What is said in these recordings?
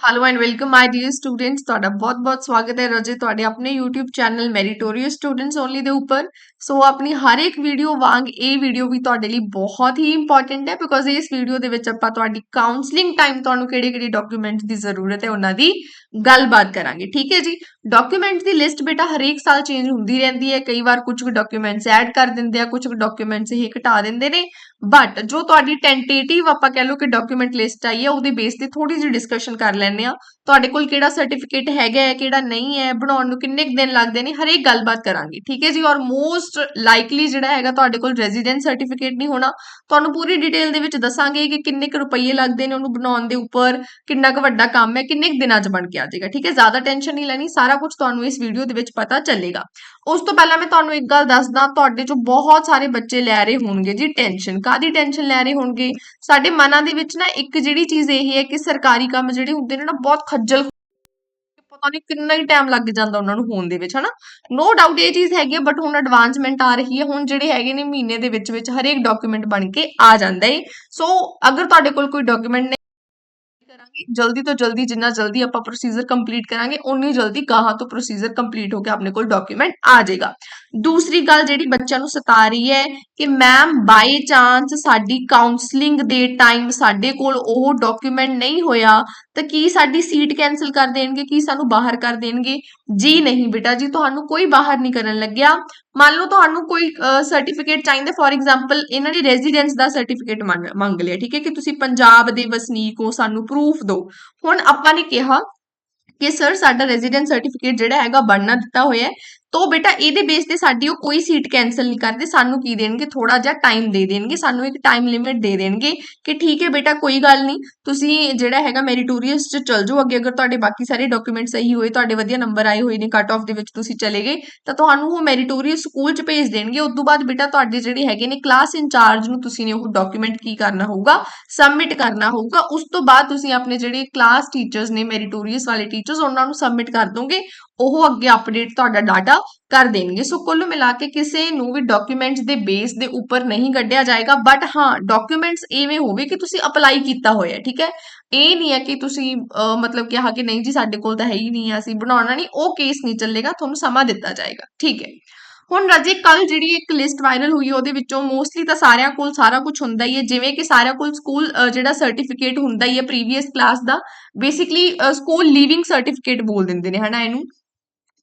Hello and welcome my dear students ਤੁਹਾਡਾ ਬਹੁਤ-ਬਹੁਤ ਸਵਾਗਤ ਹੈ ਰਜੇ ਤੁਹਾਡੇ ਆਪਣੇ YouTube channel meritorious students only ਦੇ ਉੱਪਰ। ਸੋ ਆਪਣੀ ਹਰ ਇੱਕ ਵੀਡੀਓ ਵਾਂਗ ਇਹ ਵੀਡੀਓ ਵੀ ਤੁਹਾਡੇ ਲਈ ਬਹੁਤ ਹੀ ਇੰਪੋਰਟੈਂਟ ਹੈ ਬਿਕੋਜ਼ ਇਸ ਵੀਡੀਓ ਦੇ ਵਿੱਚ ਆਪਾਂ ਤੁਹਾਡੀ ਕਾਉਂਸਲਿੰਗ ਟਾਈਮ ਤੁਹਾਨੂੰ ਕਿਹੜੇ-ਕਿਹੜੇ ਡਾਕੂਮੈਂਟਸ ਦੀ ਜ਼ਰੂਰਤ ਹੈ ਉਹਨਾਂ ਦੀ ਗੱਲਬਾਤ ਕਰਾਂਗੇ। ਠੀਕ ਹੈ ਜੀ? ਡਾਕੂਮੈਂਟ ਦੀ ਲਿਸਟ ਬੇਟਾ ਹਰੇਕ ਸਾਲ ਚੇਂਜ ਹੁੰਦੀ ਰਹਿੰਦੀ ਹੈ। ਕਈ ਵਾਰ ਕੁਝ ਡਾਕੂਮੈਂਟਸ ਐਡ ਕਰ ਦਿੰਦੇ ਆ ਕੁਝ ਡਾਕੂਮੈਂਟਸ ਇਹ ਘਟਾ ਦਿੰਦੇ ਨੇ। ਬਟ ਜੋ ਤੁਹਾਡੀ ਟੈਂਟੇਟਿਵ ਆਪਾਂ ਕਹਿ ਲਓ ਕਿ ਡਾਕੂਮੈਂਟ ਲਿਸਟ ਆਈ ਹੈ, ਉਹਦੇ ਬੇਸ ਤੇ ਥੋੜੀ ਜਿਹੀ ਡਿਸਕਸ਼ਨ ਕਰ ਲੈਂਦੇ ਆ ਤੁਹਾਡੇ ਕੋਲ ਕਿਹੜਾ ਸਰਟੀਫਿਕੇਟ ਹੈਗਾ ਹੈ, ਕਿਹੜਾ ਨਹੀਂ ਹੈ, ਬਣਾਉਣ ਨੂੰ ਕਿੰਨੇ ਕੁ ਦਿਨ ਲੱਗਦੇ ਨੇ, ਹਰੇਕ ਗੱਲਬਾਤ ਕਰਾਂਗੇ, ਠੀਕ ਹੈ ਜੀ? ਔਰ ਮੋਸਟ ਲਾਈਕਲੀ ਜਿਹੜਾ ਹੈਗਾ ਤੁਹਾਡੇ ਕੋਲ ਰੈਜ਼ੀਡੈਂਸ ਸਰਟੀਫਿਕੇਟ ਨਹੀਂ ਹੋਣਾ। ਤੁਹਾਨੂੰ ਪੂਰੀ ਡਿਟੇਲ ਦੇ ਵਿੱਚ ਦੱਸਾਂਗੇ ਕਿ ਕਿੰਨੇ ਕੁ ਰੁਪਏ ਲੱਗਦੇ ਨੇ ਉਹਨੂੰ ਬਣਾਉਣ ਦੇ ਉੱਪਰ, ਕਿੰਨਾ ਕੁ ਵੱਡਾ ਕੰਮ ਹੈ, ਕਿੰਨੇ ਕੁ ਦਿਨਾਂ 'ਚ ਬਣ ਕੇ ਆ ਜਾਏਗਾ, ਠੀਕ ਹੈ? ਜ਼ਿਆਦਾ ਟੈਨਸ਼ਨ ਨਹੀਂ ਲੈਣੀ, ਸਾਰਾ ਕੁਝ ਤੁਹਾਨੂੰ ਇਸ ਵੀਡੀਓ ਦੇ ਵਿੱਚ ਪਤਾ ਚੱਲੇਗਾ। ਉਸ ਤੋਂ ਪਹਿਲਾਂ ਮੈਂ ਤੁਹਾਨੂੰ ਇੱਕ ਗੱਲ ਦੱਸਦਾ, ਤੁਹਾਡੇ ਚੋਂ ਬਹੁਤ ਸਾਰੇ ਬੱਚੇ ਲੈ ਰਹੇ ਹੋਣਗੇ ਜੀ ਟੈਨਸ਼ਨ ਕਾਦੀ ਟੈਨਸ਼ਨ ਲੈ ਰਹੇ ਹੋਣਗੇ? ਸਾਡੇ ਮਨਾਂ ਦੇ ਵਿੱਚ ਨਾ ਇੱਕ ਜਿਹੜੀ ਚੀਜ਼ ਇਹ ਹੈ ਕਿ ਸਰਕਾਰੀ ਕੰਮ ਜਿਹੜੇ ਹੁੰਦੇ ਨੇ ਨਾ, ਬਹੁਤ ਖੱਜਲ ਪਤਾ ਨਹੀਂ ਕਿੰਨਾ ਹੀ ਟਾਈਮ ਲੱਗ ਜਾਂਦਾ ਉਹਨਾਂ ਨੂੰ ਹੋਣ ਦੇ ਵਿੱਚ, ਹਨਾ? ਨੋ ਡਾਊਟ ਇਹ ਚੀਜ਼ ਹੈਗੀ ਹੈ ਬਟ ਹੁਣ ਐਡਵਾਂਸਮੈਂਟ ਆ ਰਹੀ ਹੈ, ਹੁਣ ਜਿਹੜੇ ਹੈਗੇ ਨੇ ਮਹੀਨੇ ਦੇ ਵਿੱਚ ਵਿੱਚ ਹਰੇਕ ਡਾਕੂਮੈਂਟ ਬਣ ਕੇ ਆ ਜਾਂਦਾ ਹੈ। ਸੋ ਅਗਰ ਤੁਹਾਡੇ ਕੋਲ ਕੋਈ ਡਾਕੂਮੈਂਟ ਕਰਾਂਗੇ, ਜਲਦੀ ਤੋਂ ਜਲਦੀ ਜਿੰਨਾ ਜਲਦੀ ਆਪਾਂ ਪ੍ਰੋਸੀਜਰ ਕੰਪਲੀਟ ਕਰਾਂਗੇ ਉਨੀ ਜਲਦੀ ਗਾਹਾਂ ਤੋਂ ਪ੍ਰੋਸੀਜਰ ਕੰਪਲੀਟ ਹੋ ਕੇ ਆਪਣੇ ਕੋਲ ਡਾਕੂਮੈਂਟ ਆ ਜਾਏਗਾ। ਦੂਸਰੀ ਗੱਲ ਜਿਹੜੀ ਬੱਚਿਆਂ ਨੂੰ ਸਤਾ ਰਹੀ ਹੈ ਕਿ ਮੈਮ ਬਾਈ ਚਾਂਸ ਸਾਡੀ ਕਾਉਂਸਲਿੰਗ ਦੇ ਟਾਈਮ ਸਾਡੇ ਕੋਲ ਉਹ ਡਾਕੂਮੈਂਟ ਨਹੀਂ ਹੋਇਆ ਤਾਂ ਕੀ ਸਾਡੀ ਸੀਟ ਕੈਨਸਲ ਕਰ ਦੇਣਗੇ? ਕੀ ਸਾਨੂੰ ਬਾਹਰ ਕਰ ਦੇਣਗੇ? ਜੀ ਨਹੀਂ ਬੇਟਾ ਜੀ, ਤੁਹਾਨੂੰ ਕੋਈ ਬਾਹਰ ਨਹੀਂ ਕਰਨ ਲੱਗਿਆ। ਮੰਨ ਲਓ ਤੁਹਾਨੂੰ ਕੋਈ ਸਰਟੀਫਿਕੇਟ ਚਾਹੀਦਾ ਫੋਰ ਐਗਜ਼ਾਮਪਲ ਇਹਨਾਂ ਦੀ ਰੈਜ਼ੀਡੈਂਸ ਦਾ ਸਰਟੀਫਿਕੇਟ ਮੰਗ ਲਿਆ, ਠੀਕ ਹੈ ਕਿ ਤੁਸੀਂ ਪੰਜਾਬ ਦੇ ਵਸਨੀਕ ਹੋ, ਸਾਨੂੰ ਪ੍ਰੂਫ ਦਿਓ। ਹੁਣ ਆਪਾਂ ਨੇ ਕਿਹਾ ਕਿ ਸਰ ਸਾਡਾ ਰੈਜ਼ੀਡੈਂਸ ਸਰਟੀਫਿਕੇਟ ਜਿਹੜਾ ਹੈਗਾ ਬਣਨਾ ਦਿੱਤਾ ਹੋਇਆ ਹੈ ਤੋ ਬੇਟਾ ਇਹਦੇ ਬੇਸ ਤੇ ਸਾਡੀ ਉਹ ਕੋਈ ਸੀਟ ਕੈਨਸਲ ਨਹੀਂ ਕਰਦੇ। ਸਾਨੂੰ ਕੀ ਦੇਣਗੇ? ਥੋੜਾ ਜਿਹਾ ਟਾਈਮ ਦੇ ਦੇਣਗੇ। ਸਾਨੂੰ ਇੱਕ ਟਾਈਮ ਲਿਮਿਟ ਦੇ ਦੇਣਗੇ ਕਿ ਠੀਕ ਹੈ ਬੇਟਾ, ਕੋਈ ਗੱਲ ਨਹੀਂ। ਤੁਸੀਂ ਜਿਹੜਾ ਹੈਗਾ ਮੈਰੀਟੋਰੀਅਸ ਚ ਚਲ ਜਾਓ। ਅੱਗੇ ਅਗਰ ਤੁਹਾਡੇ ਬਾਕੀ ਸਾਰੇ ਡਾਕੂਮੈਂਟ ਸਹੀ ਹੋਏ, ਤੁਹਾਡੇ ਵਧੀਆ ਨੰਬਰ ਆਏ ਹੋਏ ਨੇ ਕੱਟ ਆਫ ਦੇ ਵਿੱਚ ਤੁਸੀਂ ਚਲੇ ਗਏ, ਤਾਂ ਤੁਹਾਨੂੰ ਉਹ ਮੈਰੀਟੋਰੀਅਸ ਸਕੂਲ ਚ ਭੇਜ ਦੇਣਗੇ। ਉਸ ਤੋਂ ਬਾਅਦ ਬੇਟਾ ਤੁਹਾਡੇ ਜਿਹੜੇ ਹੈਗੇ ਨੇ ਕਲਾਸ ਇੰਚਾਰਜ ਨੂੰ ਤੁਸੀਂ ਨੇ ਉਹ ਡਾਕੂਮੈਂਟ ਕੀ ਕਰਨਾ ਹੋਊਗਾ? ਸਬਮਿਟ ਕਰਨਾ ਹੋਊਗਾ। ਉਸ ਤੋਂ ਬਾਅਦ ਤੁਸੀਂ ਆਪਣੇ ਜਿਹੜੇ ਕਲਾਸ ਟੀਚਰਸ ਨੇ ਮੈਰੀਟੋਰੀਅਸ ਵਾਲੇ ਟੀਚਰਸ ਉਹਨਾਂ ਨੂੰ ਸਬਮਿਟ ਕਰ ਦੋਗੇ। ਉਹ ਅੱਗੇ ਅਪਡੇਟ ਤੁਹਾਡਾ ਡਾਟਾ ਕਰ ਦੇਣਗੇ। ਸੋ ਕੁੱਲ ਮਿਲਾ ਕੇ ਕਿਸੇ ਨੂੰ ਵੀ ਡਾਕੂਮੈਂਟਸ ਦੇ ਬੇਸ ਦੇ ਉੱਪਰ ਨਹੀਂ ਕੱਢਿਆ ਜਾਏਗਾ। ਬਟ ਹਾਂ ਡਾਕੂਮੈਂਟਸ ਐਵੇਂ ਹੋਵੇ ਕਿ ਤੁਸੀਂ ਅਪਲਾਈ ਕੀਤਾ ਹੋਇਆ, ਠੀਕ ਹੈ? ਇਹ ਨਹੀਂ ਹੈ ਕਿ ਤੁਸੀਂ ਮਤਲਬ ਕਿਹਾ ਕਿ ਨਹੀਂ ਜੀ, ਸਾਡੇ ਕੋਲ ਤਾਂ ਹੈ ਹੀ ਨਹੀਂ ਅਸੀਂ ਬਣਾਉਣਾ ਨਹੀਂ। ਉਹ ਕੇਸ ਨਹੀਂ ਚੱਲੇਗਾ, ਤੁਹਾਨੂੰ ਸਮਾਂ ਦਿੱਤਾ ਜਾਏਗਾ, ਠੀਕ ਹੈ? ਹੁਣ ਰਾਜੇ ਕੱਲ ਜਿਹੜੀ ਇੱਕ ਲਿਸਟ ਵਾਇਰਲ ਹੋਈ, ਉਹਦੇ ਵਿੱਚੋਂ ਮੋਸਟਲੀ ਤਾਂ ਸਾਰਿਆਂ ਕੋਲ ਸਾਰਾ ਕੁਝ ਹੁੰਦਾ ਹੀ ਹੈ। ਜਿਵੇਂ ਕਿ ਸਾਰਿਆਂ ਕੋਲ ਸਕੂਲ ਜਿਹੜਾ ਸਰਟੀਫਿਕੇਟ ਹੁੰਦਾ ਹੀ ਹੈ ਪ੍ਰੀਵੀਅਸ ਕਲਾਸ ਦਾ ਬੇਸਿਕਲੀ ਸਕੂਲ ਲੀਵਿੰਗ ਸਰਟੀਫਿਕੇਟ ਬੋਲ ਦਿੰਦੇ ਨੇ, ਹਨਾ ਇਹਨੂੰ?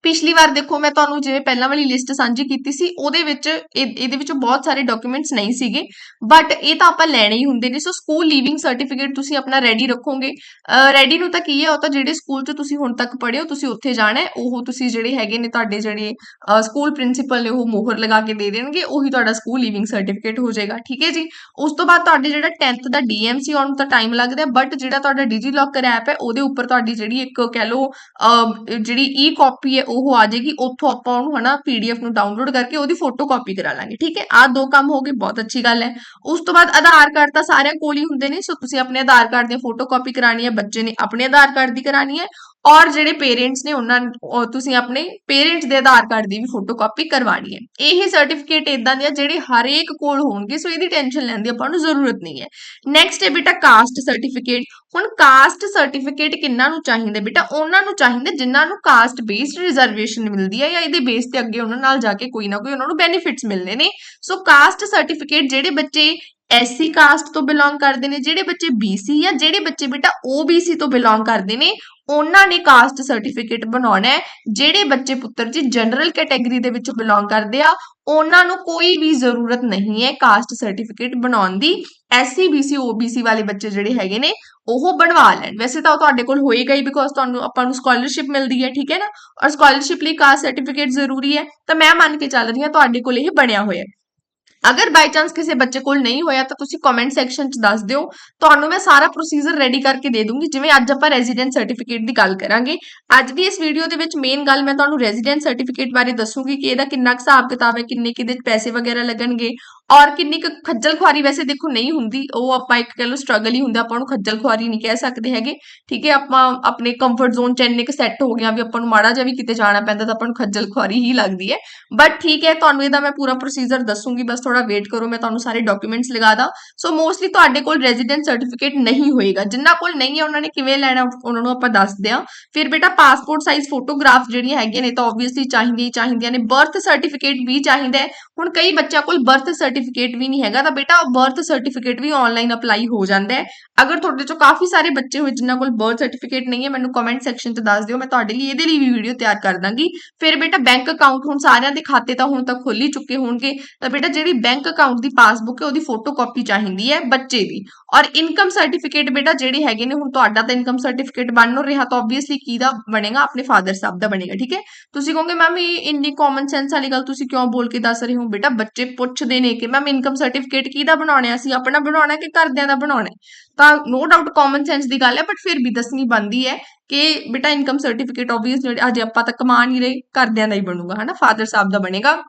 ਪਿਛਲੀ ਵਾਰ ਦੇਖੋ ਮੈਂ ਤੁਹਾਨੂੰ ਜਿਵੇਂ ਪਹਿਲਾਂ ਵਾਲੀ ਲਿਸਟ ਸਾਂਝੀ ਕੀਤੀ ਸੀ, ਉਹਦੇ ਵਿੱਚ ਇਹਦੇ ਵਿੱਚ ਬਹੁਤ ਸਾਰੇ ਡਾਕੂਮੈਂਟਸ ਨਹੀਂ ਸੀਗੇ ਬਟ ਇਹ ਤਾਂ ਆਪਾਂ ਲੈਣੇ ਹੀ ਹੁੰਦੇ ਨੇ ਸੋ ਸਕੂਲ ਲੀਵਿੰਗ ਸਰਟੀਫਿਕੇਟ ਤੁਸੀਂ ਆਪਣਾ ਰੈਡੀ ਰੱਖੋਗੇ। ਰੈਡੀ ਨੂੰ ਤਾਂ ਕੀ ਹੈ, ਉਹ ਤਾਂ ਜਿਹੜੇ ਸਕੂਲ 'ਚ ਤੁਸੀਂ ਹੁਣ ਤੱਕ ਪੜ੍ਹੇ ਹੋ, ਤੁਸੀਂ ਉੱਥੇ ਜਾਣਾ ਹੈ, ਉਹ ਤੁਸੀਂ ਜਿਹੜੇ ਹੈਗੇ ਨੇ ਤੁਹਾਡੇ ਜਿਹੜੇ ਸਕੂਲ ਪ੍ਰਿੰਸੀਪਲ ਨੇ ਉਹ ਮੋਹਰ ਲਗਾ ਕੇ ਦੇ ਦੇਣਗੇ, ਉਹੀ ਤੁਹਾਡਾ ਸਕੂਲ ਲੀਵਿੰਗ ਸਰਟੀਫਿਕੇਟ ਹੋ ਜਾਏਗਾ, ਠੀਕ ਹੈ ਜੀ? ਉਸ ਤੋਂ ਬਾਅਦ ਤੁਹਾਡੇ ਜਿਹੜਾ 10th ਦਾ ਡੀਐਮਸੀ ਆਉਣ ਦਾ ਟਾਈਮ ਲੱਗਦਾ ਬਟ ਜਿਹੜਾ ਤੁਹਾਡਾ ਡਿਜੀ ਲੌਕਰ ਐਪ ਹੈ, ਉਹਦੇ ਉੱਪਰ ਤੁਹਾਡੀ ਜਿਹੜੀ ਇੱਕ ਕਹਿ ਲਓ ਜਿਹੜੀ ਈ ਕਾਪੀ ਹੈ ਉਹ ਆ ਜਾਏਗੀ, ਉੱਥੋਂ ਆਪਾਂ ਉਹਨੂੰ ਹਨਾ ਪੀਡੀਐਫ ਨੂੰ ਡਾਊਨਲੋਡ ਕਰਕੇ ਉਹਦੀ ਫੋਟੋ ਕਾਪੀ ਕਰਾ ਲਾਂਗੇ, ਠੀਕ ਹੈ? ਆ ਦੋ ਕੰਮ ਹੋ ਗਏ, ਬਹੁਤ ਅੱਛੀ ਗੱਲ ਹੈ। ਉਸ ਤੋਂ ਬਾਅਦ ਆਧਾਰ ਕਾਰਡ ਤਾਂ ਸਾਰਿਆਂ ਕੋਲ ਹੀ ਹੁੰਦੇ ਨੇ, ਸੋ ਤੁਸੀਂ ਆਪਣੇ ਆਧਾਰ ਕਾਰਡ ਦੀ ਫੋਟੋ ਕਾਪੀ ਕਰਾਣੀ ਹੈ ਬੱਚੇ ਨੇ ਆਪਣੇ ਆਧਾਰ ਕਾਰਡ ਦੀ ਕਰਾਣੀ ਹੈ ਔਰ ਜਿਹੜੇ ਪੇਰੈਂਟਸ ਨੇ ਉਹਨਾਂ ਤੁਸੀਂ ਆਪਣੇ ਪੇਰੈਂਟਸ ਦੇ ਆਧਾਰ ਕਾਰਡ ਦੀ ਵੀ ਫੋਟੋ ਕਾਪੀ ਕਰਵਾਣੀ ਹੈ। ਇਹ ਸਰਟੀਫਿਕੇਟ ਇਦਾਂ ਦੇ ਆ ਜਿਹੜੇ ਹਰੇਕ ਕੋਲ ਹੋਣਗੇ ਸੋ ਇਹਦੀ ਟੈਨਸ਼ਨ ਲੈਣ ਦੀ ਆਪਾਂ ਨੂੰ ਜ਼ਰੂਰਤ ਨਹੀਂ ਹੈ। ਨੈਕਸਟ ਹੈ ਬੇਟਾ ਕਾਸਟ ਸਰਟੀਫਿਕੇਟ ਹੁਣ ਕਾਸਟ ਸਰਟੀਫਿਕੇਟ ਕਿੰਨਾ ਨੂੰ ਚਾਹੀਦਾ? ਬੇਟਾ ਉਹਨਾਂ ਨੂੰ ਚਾਹੀਦਾ ਜਿਨ੍ਹਾਂ ਨੂੰ ਕਾਸਟ ਬੇਸਡ ਰਿਜ਼ਰਵੇਸ਼ਨ ਮਿਲਦੀ ਹੈ ਜਾਂ ਇਹਦੇ ਬੇਸ ਤੇ ਅੱਗੇ ਉਹਨਾਂ ਨਾਲ ਜਾ ਕੇ ਕੋਈ ਨਾ ਕੋਈ ਉਹਨਾਂ ਨੂੰ ਬੈਨੀਫਿਟਸ ਮਿਲਨੇ ਨੇ। ਸੋ ਕਾਸਟ ਸਰਟੀਫਿਕੇਟ ਜਿਹੜੇ ਬੱਚੇ ਐਸਸੀ ਕਾਸਟ ਤੋਂ ਬਿਲੋਂਗ ਕਰਦੇ ਨੇ, ਜਿਹੜੇ ਬੱਚੇ ਬੀਸੀ ਜਾਂ ਜਿਹੜੇ ਬੱਚੇ ਬੇਟਾ ਓਬੀਸੀ ਤੋਂ ਬਿਲੋਂਗ ਕਰਦੇ ਨੇ ਉਹਨਾਂ ਨੇ ਕਾਸਟ ਸਰਟੀਫਿਕੇਟ ਬਣਾਉਣਾ ਹੈ, ਜਿਹੜੇ ਬੱਚੇ ਪੁੱਤਰ ਜੀ ਜਨਰਲ ਕੈਟਾਗਰੀ ਦੇ ਵਿੱਚ ਬਿਲੋਂਗ ਕਰਦੇ ਆ, ਉਹਨਾਂ ਨੂੰ ਕੋਈ ਵੀ ਜ਼ਰੂਰਤ ਨਹੀਂ ਹੈ ਕਾਸਟ ਸਰਟੀਫਿਕੇਟ ਬਣਾਉਣ ਦੀ। ਐਸਸੀ ਬੀਸੀ ਓਬੀਸੀ ਵਾਲੇ ਬੱਚੇ ਜਿਹੜੇ ਹੈਗੇ ਨੇ, ਉਹ ਬਣਵਾ ਲੈਣ। ਵੈਸੇ ਤਾਂ ਉਹ ਤੁਹਾਡੇ ਕੋਲ ਹੋਏਗਾ ਹੀ ਬਿਕੋਜ਼ ਤੁਹਾਨੂੰ ਆਪਾਂ ਨੂੰ ਸਕਾਲਰਸ਼ਿਪ ਮਿਲਦੀ ਹੈ, ਠੀਕ ਹੈ ਨਾ? ਔਰ ਸਕਾਲਰਸ਼ਿਪ ਲਈ ਕਾਸਟ ਸਰਟੀਫਿਕੇਟ ਜ਼ਰੂਰੀ ਹੈ। ਤਾਂ ਮੈਂ ਮੰਨ ਕੇ ਚੱਲ ਰਹੀ ਹਾਂ, ਤੁਹਾਡੇ ਕੋਲ ਇਹ ਬਣਿਆ ਹੋਇਆ ਹੈ। ਅਗਰ ਬਾਈ ਚਾਂਸ ਕਿਸੇ ਬੱਚੇ ਕੋਲ ਨਹੀਂ ਹੋਇਆ ਤਾਂ ਤੁਸੀਂ ਕਮੈਂਟ ਸੈਕਸ਼ਨ 'ਚ ਦੱਸ ਦਿਓ। ਤੁਹਾਨੂੰ ਮੈਂ ਸਾਰਾ ਪ੍ਰੋਸੀਜਰ ਰੈਡੀ ਕਰਕੇ ਦੇ ਦੂੰਗੀ। ਜਿਵੇਂ ਅੱਜ ਆਪਾਂ ਰੈਜ਼ੀਡੈਂਟ ਸਰਟੀਫਿਕੇਟ ਦੀ ਗੱਲ ਕਰਾਂਗੇ। ਅੱਜ ਦੀ ਇਸ ਵੀਡੀਓ ਦੇ ਵਿੱਚ ਮੇਨ ਗੱਲ ਮੈਂ ਤੁਹਾਨੂੰ ਰੈਜ਼ੀਡੈਂਟ ਸਰਟੀਫਿਕੇਟ ਬਾਰੇ ਦੱਸੂਗੀ ਕਿ ਇਹਦਾ ਕਿੰਨਾ ਹਿਸਾਬ ਕਿਤਾਬ ਹੈ, ਕਿੰਨੇ ਕਿਹਦੇ ਪੈਸੇ ਵਗੈਰਾ ਲੱਗਣਗੇ। ਔਰ ਕਿੰਨੀ ਕੁ ਖੱਜਲ ਖੁਆਰੀ ਵੈਸੇ ਦੇਖੋ ਨਹੀਂ ਹੁੰਦੀ, ਉਹ ਆਪਾਂ ਇੱਕ ਕਹਿ ਲਓ ਸਟਰਗਲ ਹੀ ਹੁੰਦਾ, ਆਪਾਂ ਉਹਨੂੰ ਖੱਜਲ ਖੁਆਰੀ ਨਹੀਂ ਕਹਿ ਸਕਦੇ ਹੈਗੇ, ਠੀਕ ਹੈ, ਆਪਾਂ ਆਪਣੇ ਕੰਫਰਟ ਜ਼ੋਨ ਚ ਇੰਨੇ ਕੁ ਸੈੱਟ ਹੋ ਗਿਆ ਵੀ ਆਪਾਂ ਨੂੰ ਮਾੜਾ ਜਿਹਾ ਵੀ ਕਿਤੇ ਜਾਣਾ ਪੈਂਦਾ ਤਾਂ ਆਪਾਂ ਨੂੰ ਖੱਜਲ ਖੁਆਰੀ ਹੀ ਲੱਗਦੀ ਹੈ। ਬਟ ਠੀਕ ਹੈ, ਤੁਹਾਨੂੰ ਇਹਦਾ ਮੈਂ ਪੂਰਾ ਪ੍ਰੋਸੀਜਰ ਦੱਸੂਗੀ, ਬਸ ਥੋੜਾ ਵੇਟ ਕਰੋ, ਮੈਂ ਤੁਹਾਨੂੰ ਸਾਰੇ ਡਾਕੂਮੈਂਟਸ ਲਗਾ ਦਾਂ। ਸੋ ਮੋਸਟਲੀ ਤੁਹਾਡੇ ਕੋਲ ਰੈਜ਼ੀਡੈਂਟ ਸਰਟੀਫਿਕੇਟ ਨਹੀਂ ਹੋਏਗਾ ਜਿਨ੍ਹਾਂ ਕੋਲ ਨਹੀਂ ਹੈ ਉਹਨਾਂ ਨੇ ਕਿਵੇਂ ਲੈਣਾ, ਉਹਨਾਂ ਨੂੰ ਆਪਾਂ ਦੱਸਦੇ ਹਾਂ। ਫਿਰ ਬੇਟਾ ਪਾਸਪੋਰਟ ਸਾਈਜ਼ ਫੋਟੋਗ੍ਰਾਫ ਜਿਹੜੀਆਂ ਹੈਗੀਆਂ ਨੇ ਤਾਂ ਆਬਵੀਅਸਲੀ ਚਾਹੀਦੀਆਂ ਹੀ ਚਾਹੀਦੀਆਂ ਨੇ ਬਰਥ ਸਰਟੀਫਿਕੇਟ ਵੀ ਚਾਹੀਦਾ ਹੈ। ਹੁਣ ਕਈ ਬੱਚਿਆਂ ਕੋਲ ਬਰਥ ਸਰਟੀਫਿਕੇਟ ਵੀ ਨਹੀਂ ਹੈਗਾ ਤਾਂ ਬੇਟਾ ਬਰਥ ਸਰਟੀਫਿਕੇਟ ਵੀ ਆਨਲਾਈਨ ਅਪਲਾਈ ਹੋ ਜਾਂਦਾ ਹੈ। ਅਗਰ ਤੁਹਾਡੇ ਚੋਂ ਕਾਫੀ ਸਾਰੇ ਬੱਚੇ ਹੋਏ ਜਿਨ੍ਹਾਂ ਕੋਲ ਬਰਥ ਸਰਟੀਫਿਕੇਟ ਨਹੀਂ ਹੈ, ਮੈਨੂੰ ਕਮੈਂਟ ਸੈਕਸ਼ਨ 'ਚ ਦੱਸ ਦਿਓ, ਮੈਂ ਤੁਹਾਡੇ ਲਈ ਇਹਦੇ ਲਈ ਵੀ ਵੀਡੀਓ ਤਿਆਰ ਕਰ ਦਾਂਗੀ। ਫਿਰ ਬੇਟਾ ਬੈਂਕ ਅਕਾਊਂਟ ਹੁਣ ਸਾਰਿਆਂ ਦੇ ਖਾਤੇ ਤਾਂ ਹੁਣ ਤੱਕ ਖੁੱਲ ਹੀ ਚੁੱਕੇ ਹੋਣਗੇ। ਤਾਂ ਬੇਟਾ ਜਿਹੜੀ ਬੈਂਕ ਅਕਾਊਂਟ ਦੀ ਪਾਸਬੁੱਕ ਹੈ, ਉਹਦੀ ਫੋਟੋ ਕਾਪੀ ਚਾਹੀਦੀ ਹੈ ਬੱਚੇ ਦੀ। ਔਰ ਇਨਕਮ ਸਰਟੀਫਿਕੇਟ ਬੇਟਾ ਜਿਹੜੇ ਹੈਗੇ ਨੇ, ਹੁਣ ਤੁਹਾਡਾ ਤਾਂ ਇਨਕਮ ਸਰਟੀਫਿਕੇਟ ਬਣ ਨਹੀਂ ਰਿਹਾ, ਤਾਂ ਆਬਵੀਅਸਲੀ ਕੀ ਦਾ ਬਣੇਗਾ? ਆਪਣੇ ਫਾਦਰ ਸਾਹਿਬ ਦਾ ਬਣੇਗਾ, ਠੀਕ ਹੈ? ਤੁਸੀਂ ਕਹੋਗੇ ਮੈਮ ਇਹ ਇੰਨੀ ਕਾਮਨ ਸੈਂਸ ਵਾਲੀ ਗੱਲ ਤੁਸੀਂ ਕਿਉਂ ਬੋਲ ਕੇ ਦੱਸ ਰਹੇ ਹੋ? ਬੇਟਾ ਬੱਚੇ ਪੁੱਛਦੇ ਨੇ ਕਿ ਮੈਮ ਇਨਕਮ ਸਰਟੀਫਿਕੇਟ ਕਿਹਦਾ ਬਣਾਉਣਾ ਹੈ? ਆਪਣਾ ਬਣਾਉਣਾ ਕਿ ਘਰਦਿਆਂ ਦਾ ਬਣਾਉਣਾ ਤਾਂ ਨੋ ਡਾਊਟ ਕਾਮਨ ਸੈਂਸ ਦੀ ਗੱਲ ਹੈ ਬਟ ਫਿਰ ਵੀ ਦੱਸਣੀ ਬੰਦੀ ਹੈ ਕਿ ਬੇਟਾ ਇਨਕਮ ਸਰਟੀਫਿਕੇਟ ਆਬਵੀਅਸਲੀ ਅਜੇ ਆਪਾਂ ਤਾਂ ਕਮਾ ਨਹੀਂ ਰਹੇ, ਘਰਦਿਆਂ ਦਾ ਹੀ ਬਣੂਗਾ, ਹਨਾ? ਫਾਦਰ ਸਾਹਿਬ ਦਾ ਬਣੇਗਾ।